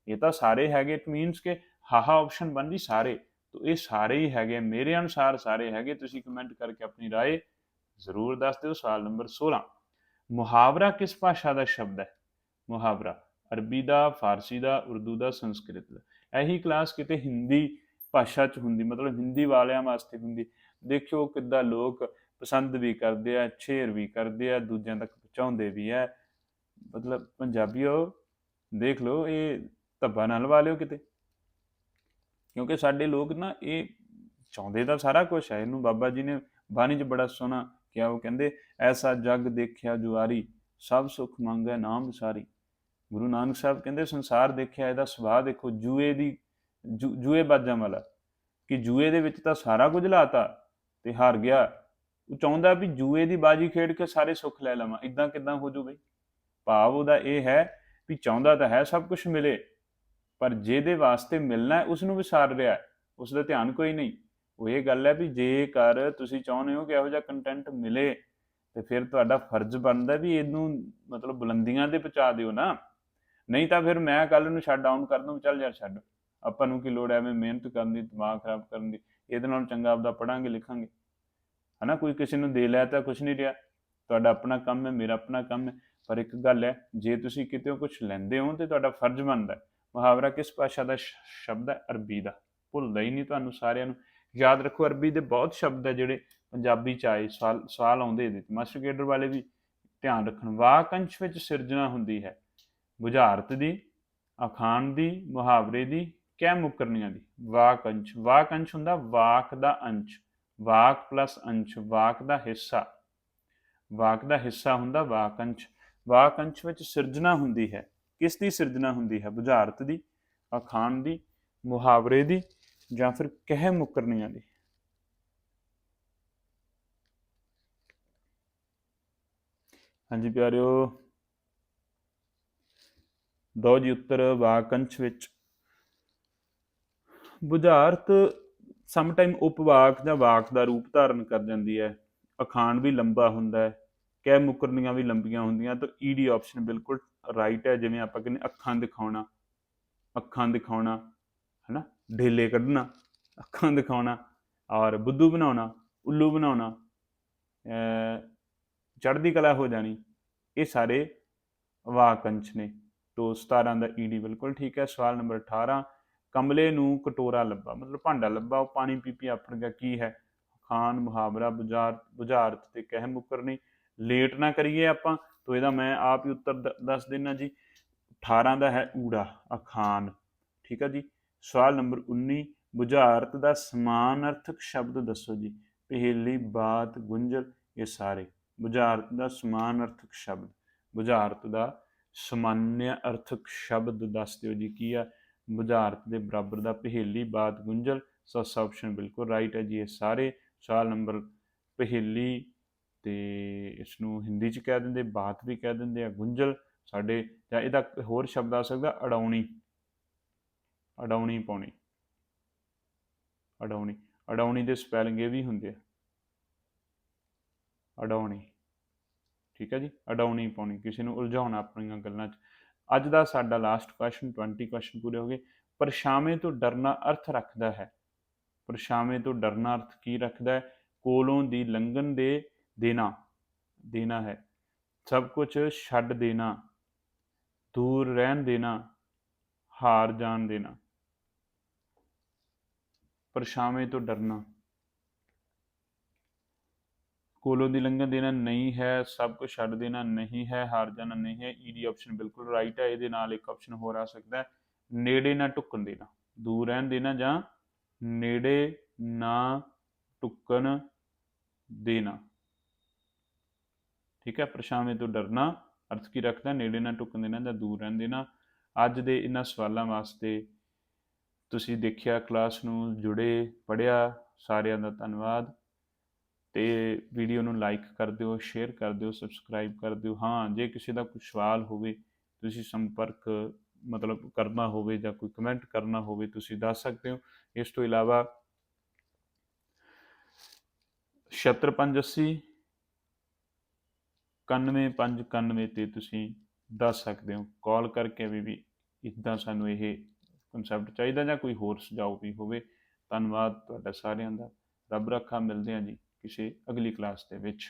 ਇਹ ਤਾਂ ਸਾਰੇ ਹੈਗੇ ਇਟ ਮੀਨਸ ਕਿ ਹਾਹਾ ਆਪਸ਼ਨ ਬਣਦੀ ਸਾਰੇ ਤੋ ਇਹ ਸਾਰੇ ਹੀ ਹੈਗੇ ਮੇਰੇ ਅਨੁਸਾਰ ਸਾਰੇ ਹੈਗੇ ਤੁਸੀਂ ਕਮੈਂਟ ਕਰਕੇ ਆਪਣੀ رائے ਜ਼ਰੂਰ ਦੱਸ ਦਿਓ ਸਵਾਲ ਨੰਬਰ 16 ਮੁਹਾਵਰਾ ਕਿਸ ਭਾਸ਼ਾ ਦਾ ਸ਼ਬਦ ਹੈ? ਮੁਹਾਵਰਾ, ਅਰਬੀ ਦਾ, ਫਾਰਸੀ ਦਾ, ਉਰਦੂ ਦਾ, ਸੰਸਕ੍ਰਿਤ ਦਾ। ਇਹੀ ਕਲਾਸ ਕਿਤੇ ਹਿੰਦੀ ਭਾਸ਼ਾ ਚ ਹੁੰਦੀ, ਮਤਲਬ ਹਿੰਦੀ ਵਾਲਿਆਂ ਵਾਸਤੇ ਹੁੰਦੀ। ਦੇਖਿਓ ਕਿੱਦਾਂ ਲੋਕ ਪਸੰਦ ਵੀ ਕਰਦੇ ਆ ਸ਼ੇਅਰ ਵੀ ਕਰਦੇ ਆ, ਦੂਜਿਆਂ ਤੱਕ ਪਹੁੰਚਾਉਂਦੇ ਵੀ ਆ। ਮਤਲਬ ਪੰਜਾਬੀਓ, ਦੇਖ ਲਓ, ਇਹ ਧੱਬਾ ਨਾਲ ਲਵਾ ਲਿਓ ਕਿਤੇ। ਕਿਉਂਕਿ ਸਾਡੇ ਲੋਕ ਨਾ, ਇਹ ਚਾਹੁੰਦੇ ਤਾਂ ਸਾਰਾ ਕੁਝ ਹੈ ਇਹਨੂੰ ਬਾਬਾ ਜੀ ਨੇ ਬਾਣੀ 'ਚ ਬੜਾ ਸੋਹਣਾ ਕਿਹਾ ਉਹ ਕਹਿੰਦੇ, ਐਸਾ ਜਗ ਦੇਖਿਆ ਜੁਆਰੀ, ਸਭ ਸੁਖ ਮੰਗੈ ਨਾਮ ਵਿਸਾਰੀ। ਗੁਰੂ ਨਾਨਕ ਸਾਹਿਬ ਕਹਿੰਦੇ, ਸੰਸਾਰ ਦੇਖਿਆ ਇਹਦਾ ਸੁਭਾਅ ਦੇਖੋ, ਜੂਏ ਦੀ, ਜੂ- ਜੂਏ ਬਾਜਾਂ ਵਾਲਾ। ਕਿ ਜੂਏ ਦੇ ਵਿੱਚ ਤਾਂ ਸਾਰਾ ਕੁਝ ਲਾਤਾ ਤੇ ਹਾਰ ਗਿਆ। ਉਹ ਚਾਹੁੰਦਾ ਵੀ ਜੂਏ ਦੀ ਬਾਜੀ ਖੇਡ ਕੇ ਸਾਰੇ ਸੁੱਖ ਲੈ ਲਵਾਂ। ਇਦਾਂ ਕਿਦਾਂ ਹੋ ਜੂ ਬਈ? ਭਾਵ ਉਹਦਾ ਇਹ ਹੈ ਵੀ ਚਾਹੁੰਦਾ ਤਾਂ ਹੈ ਸਭ ਕੁਝ ਮਿਲੇ, ਪਰ ਜਿਹਦੇ ਵਾਸਤੇ ਮਿਲਣਾ ਹੈ ਉਸ ਨੂੰ ਵਿਸਾਰ ਰਿਹਾ ਹੈ। ਉਸ ਦਾ ਧਿਆਨ ਕੋਈ ਨਹੀਂ। ਉਹ ਇਹ ਗੱਲ ਹੈ ਵੀ ਜੇਕਰ ਤੁਸੀਂ ਚਾਹੁੰਦੇ ਹੋ ਕਿ ਇਹੋ ਜਿਹਾ ਕੰਟੈਂਟ ਮਿਲੇ, ਤੇ ਫਿਰ ਤੁਹਾਡਾ ਫਰਜ਼ ਬਣਦਾ ਵੀ ਇਹਨੂੰ ਮਤਲਬ ਬੁਲੰਦੀਆਂ ਤੇ ਪਹੁੰਚਾ ਦਿਓ ਨਾ। ਨਹੀਂ ਤਾਂ ਫਿਰ ਮੈਂ ਕੱਲ ਨੂੰ ਸ਼ਟ ਡਾਊਨ ਕਰ ਦੂੰ ਚੱਲ ਯਾਰ ਛੱਡ। ਆਪਾਂ ਨੂੰ ਕੀ ਲੋੜ ਹੈ ਐਵੇਂ ਮਿਹਨਤ ਕਰਨ ਦੀ, ਦਿਮਾਗ ਖਰਾਬ ਕਰਨ ਦੀ? ਇਹਦੇ ਨਾਲ ਚੰਗਾ ਆਪਦਾ ਪੜਾਂਗੇ ਲਿਖਾਂਗੇ। ਹਨਾ, ਕੋਈ ਕਿਸੇ ਨੂੰ ਦੇ ਲਿਆ ਤਾਂ ਕੁਝ ਨਹੀਂ ਰਿਹਾ। ਤੁਹਾਡਾ ਆਪਣਾ ਕੰਮ ਹੈ, ਮੇਰਾ ਆਪਣਾ ਕੰਮ ਹੈ। ਪਰ ਇੱਕ ਗੱਲ ਹੈ, ਜੇ ਤੁਸੀਂ ਕਿਤੇ ਕੁਝ ਲੈਂਦੇ ਹੋ ਤੇ ਤੁਹਾਡਾ ਫਰਜ਼ ਬਣਦਾ ਮੁਹਾਵਰਾ ਕਿਸ ਭਾਸ਼ਾ ਦਾ ਸ਼ਬਦ ਹੈ? ਅਰਬੀ ਦਾ। ਭੁੱਲਦਾ ਹੀ ਨਹੀਂ ਤੁਹਾਨੂੰ ਸਾਰਿਆਂ ਨੂੰ। ਯਾਦ ਰੱਖੋ, ਅਰਬੀ ਦੇ ਬਹੁਤ ਸ਼ਬਦ ਹੈ ਜਿਹੜੇ ਪੰਜਾਬੀ ਚ ਆਏ, ਸਾਲ ਸਾਲ ਆਉਂਦੇ ਇਹਦੇ ਮਾਸਟਰ ਗੇਡਰ ਵਾਲੇ ਵੀ ਧਿਆਨ ਰੱਖਣ। ਵਾਕੰਸ਼ ਵਿੱਚ ਸਿਰਜਣਾ ਹੁੰਦੀ ਹੈ। ਬੁਝਾਰਤ ਦੀ, ਅਖਾਣ ਦੀ, ਮੁਹਾਵਰੇ ਦੀ, ਕਹਿ ਮੁਕਰਨੀਆਂ ਦੀ। ਵਾਕੰਸ਼ ਵਾਕੰਸ਼ ਹੁੰਦਾ ਵਾਕ ਦਾ ਅੰਸ਼। ਵਾਕ ਪਲੱਸ ਅੰਸ਼। ਵਾਕ ਦਾ ਹਿੱਸਾ। ਵਾਕ ਦਾ ਹਿੱਸਾ ਹੁੰਦਾ ਵਾਕੰਸ਼ ਵਾਕੰਸ਼ ਵਿੱਚ ਸਿਰਜਣਾ ਹੁੰਦੀ ਹੈ। ਕਿਸ ਦੀ ਸਿਰਜਣਾ ਹੁੰਦੀ ਹੈ? ਬੁਝਾਰਤ ਦੀ, ਅਖਾਣ ਦੀ, ਮੁਹਾਵਰੇ ਦੀ ਜਾਂ ਫਿਰ ਕਹਿ ਮੁਕਰਨੀਆਂ ਦੀ ਹਾਂਜੀ ਪਿਆਰਿਓ, ਦੋ ਜੀ ਉੱਤਰ ਵਾਕੰਸ਼ ਵਿੱਚ। ਬੁਝਾਰਤ ਸਮ ਟਾਈਮ ਉਪਵਾਕ ਜਾਂ ਵਾਕ ਦਾ ਰੂਪ ਧਾਰਨ ਕਰ ਜਾਂਦੀ ਹੈ। ਅਖਾਣ ਵੀ ਲੰਬਾ ਹੁੰਦਾ ਹੈ ਕਹਿ ਮੁਕਰਨੀਆਂ ਵੀ ਲੰਬੀਆਂ ਹੁੰਦੀਆਂ, ਤਾਂ ਈਡੀ ਆਪਸ਼ਨ ਬਿਲਕੁਲ ਰਾਈਟ ਹੈ, ਜਿਵੇਂ ਆਪਾਂ ਕਹਿੰਦੇ ਅੱਖਾਂ ਦਿਖਾਉਣਾ ਅੱਖਾਂ ਦਿਖਾਉਣਾ। ਢੇਲੇ ਕੱਢਣਾ, ਅੱਖਾਂ ਦਿਖਾਉਣਾ ਔਰ ਬੁੱਧੂ ਬਣਾਉਣਾ, ਉੱਲੂ ਬਣਾਉਣਾ ਚੜ੍ਹਦੀ ਕਲਾ ਹੋ ਜਾਣੀ, ਇਹ ਸਾਰੇ ਵਾਕੰਸ਼ ਨੇ। ਤੋ 17 ਦਾ ਈਡੀ ਬਿਲਕੁਲ ਠੀਕ ਹੈ। ਸਵਾਲ ਨੰਬਰ 18 ਕਮਲੇ ਨੂੰ ਕਟੋਰਾ ਲੱਭਾ, ਮਤਲਬ ਭਾਂਡਾ ਲੱਭਾ, ਉਹ ਪਾਣੀ ਪੀ ਪੀ ਆਪਣ ਗਿਆ ਕੀ ਹੈ? ਖਾਨ, ਮੁਹਾਵਰਾ ਬੁਝਾਰਤ ਬੁਝਾਰਤ ਤੇ ਕਹਿ ਮੁਕਰਨੀ ਲੇਟ ਨਾ ਕਰੀਏ ਆਪਾਂ, ਤੋਂ ਇਹਦਾ ਮੈਂ ਆਪ ਹੀ ਉੱਤਰ ਦ- ਦੱਸ ਦੇਣਾ ਜੀ। 18 ਦਾ ਹੈ ਊੜਾ ਅਖਾਨ ਠੀਕ ਹੈ ਜੀ? ਸਵਾਲ ਨੰਬਰ 19 ਬੁਝਾਰਤ ਦਾ ਸਮਾਨ ਅਰਥਕ ਸ਼ਬਦ ਦੱਸੋ ਜੀ। ਪਹੇਲੀ, ਬਾਤ, ਗੁੰਝਲ ਇਹ ਸਾਰੇ। ਬੁਝਾਰਤ ਦਾ ਸਮਾਨ ਅਰਥਕ ਸ਼ਬਦ। ਬੁਝਾਰਤ ਦਾ ਸਮਾਨਿਆ ਅਰਥਕ ਸ਼ਬਦ ਦੱਸ ਦਿਓ ਜੀ, ਕੀ ਆ? ਬੁਝਾਰਤ ਦੇ ਬਰਾਬਰ ਦਾ ਪਹੇਲੀ, ਬਾਤ, ਗੁੰਝਲ ਸਸ ਆਪਸ਼ਨ ਬਿਲਕੁਲ ਰਾਈਟ ਹੈ ਜੀ ਇਹ ਸਾਰੇ। ਸਵਾਲ ਨੰਬਰ ਪਹੇਲੀ ਤੇ ਇਸ ਨੂੰ ਹਿੰਦੀ ਚ ਕਹਿ ਦਿੰਦੇ, ਬਾਤ ਵੀ ਕਹਿ ਦਿੰਦੇ ਆ, ਗੁੰਝਲ ਸਾਡੇ ਜਾਂ ਇਹਦਾ ਹੋਰ ਸ਼ਬਦ ਆ ਸਕਦਾ ਅੜਾਉਣੀ ਅਡਾਉਣੀ ਪਾਉਣੀ। ਅਡਾਉਣੀ। ਅਡਾਉਣੀ ਦੇ ਸਪੈਲਿੰਗ ਇਹ ਵੀ ਹੁੰਦੇ ਆ। ਅਡਾਉਣੀ। ਠੀਕ ਹੈ ਜੀ? ਅਡਾਉਣੀ ਪਾਉਣੀ। ਕਿਸੇ ਨੂੰ ਉਲਝਾਉਣਾ ਆਪਣੀਆਂ ਗੱਲਾਂ 'ਚ। ਅੱਜ ਦਾ ਸਾਡਾ ਲਾਸਟ ਕੁਐਸਚਨ 20 ਕੁਐਸਚਨ ਪੂਰੇ ਹੋ ਗਏ। ਪਰਛਾਵੇਂ ਤੋਂ ਡਰਨਾ ਅਰਥ ਰੱਖਦਾ ਹੈ। ਪਰਛਾਵੇਂ ਤੋਂ ਡਰਨਾ ਅਰਥ ਕੀ ਰੱਖਦਾ ਹੈ? ਕੋਲੋਂ ਦੀ ਲੰਘਣ ਦੇ ਦੇਣਾ। ਦੇਣਾ ਹੈ। ਸਭ ਕੁਝ ਛੱਡ ਦੇਣਾ। ਦੂਰ ਰਹਿਣ ਦੇਣਾ। ਹਾਰ ਜਾਣ ਦੇਣਾ। ਪਰਛਾਵੇਂ ਤੋਂ ਡਰਨਾ। ਕੋਲੋਂ ਦੀ ਲੰਘਣ ਦੇਣਾ ਨਹੀਂ ਹੈ, ਸਭ ਕੁਝ ਛੱਡ ਦੇਣਾ ਨਹੀਂ ਹੈ, ਹਾਰ ਜਾਣਾ ਨਹੀਂ ਹੈ। ਈਡੀ ਆਪਸ਼ਨ ਬਿਲਕੁਲ ਰਾਈਟ ਹੈ, ਇਹਦੇ ਨਾਲ ਇੱਕ ਆਪਸ਼ਨ ਹੋਰ ਆ ਸਕਦਾ ਹੈ। ਨੇੜੇ ਨਾ ਟੁੱਕਣ ਦੇਣਾ। ਦੂਰ ਰਹਿਣ ਦੇਣਾ ਜਾਂ ਨੇੜੇ ਨਾ ਟੁੱਕਣ ਦੇਣਾ। ਠੀਕ ਹੈ ਪਰਛਾਵੇਂ ਤੋਂ ਡਰਨਾ, ਅਰਥ ਕੀ ਰੱਖਦਾ ਨੇੜੇ ਨਾ ਟੁੱਕਣ ਦੇਣਾ ਜਾਂ ਦੂਰ ਰਹਿਣ ਦੇਣਾ। ਅੱਜ ਦੇ ਇਹਨਾਂ ਸਵਾਲਾਂ ਵਾਸਤੇ ਤੁਸੀਂ ਦੇਖਿਆ ਕਲਾਸ ਨੂੰ ਜੁੜੇ ਪੜਿਆ ਸਾਰਿਆਂ ਦਾ ਧੰਨਵਾਦ। ਤੇ ਵੀਡੀਓ ਨੂੰ ਲਾਈਕ ਕਰ ਦਿਓ ਸ਼ੇਅਰ ਕਰ ਦਿਓ ਸਬਸਕ੍ਰਾਈਬ ਕਰ ਦਿਓ। ਹਾਂ, ਜੇ ਕਿਸੇ ਦਾ ਕੋਈ ਸਵਾਲ ਹੋਵੇ, ਤੁਸੀਂ ਸੰਪਰਕ ਮਤਲਬ ਕਰਨਾ ਹੋਵੇ ਜਾਂ ਕੋਈ ਕਮੈਂਟ ਕਰਨਾ ਹੋਵੇ, ਤੁਸੀਂ ਦੱਸ ਸਕਦੇ ਹੋ। ਇਸ ਤੋਂ ਇਲਾਵਾ 7580 9191 ਤੇ ਤੁਸੀਂ ਦੱਸ ਸਕਦੇ ਹੋ। ਕਾਲ ਕਰਕੇ ਵੀ ਵੀ ਇਦਾਂ ਸਾਨੂੰ ਇਹ ਕਨਸੈਪਟ ਚਾਹੀਦਾ ਜਾਂ ਕੋਈ ਹੋਰ ਸੁਝਾਅ ਵੀ ਹੋਵੇ, ਧੰਨਵਾਦ ਤੁਹਾਡਾ ਸਾਰਿਆਂ ਦਾ। ਰੱਬ ਰੱਖਾ, ਮਿਲਦੇ ਹਾਂ ਜੀ ਕਿਸੇ ਅਗਲੀ ਕਲਾਸ ਦੇ ਵਿੱਚ।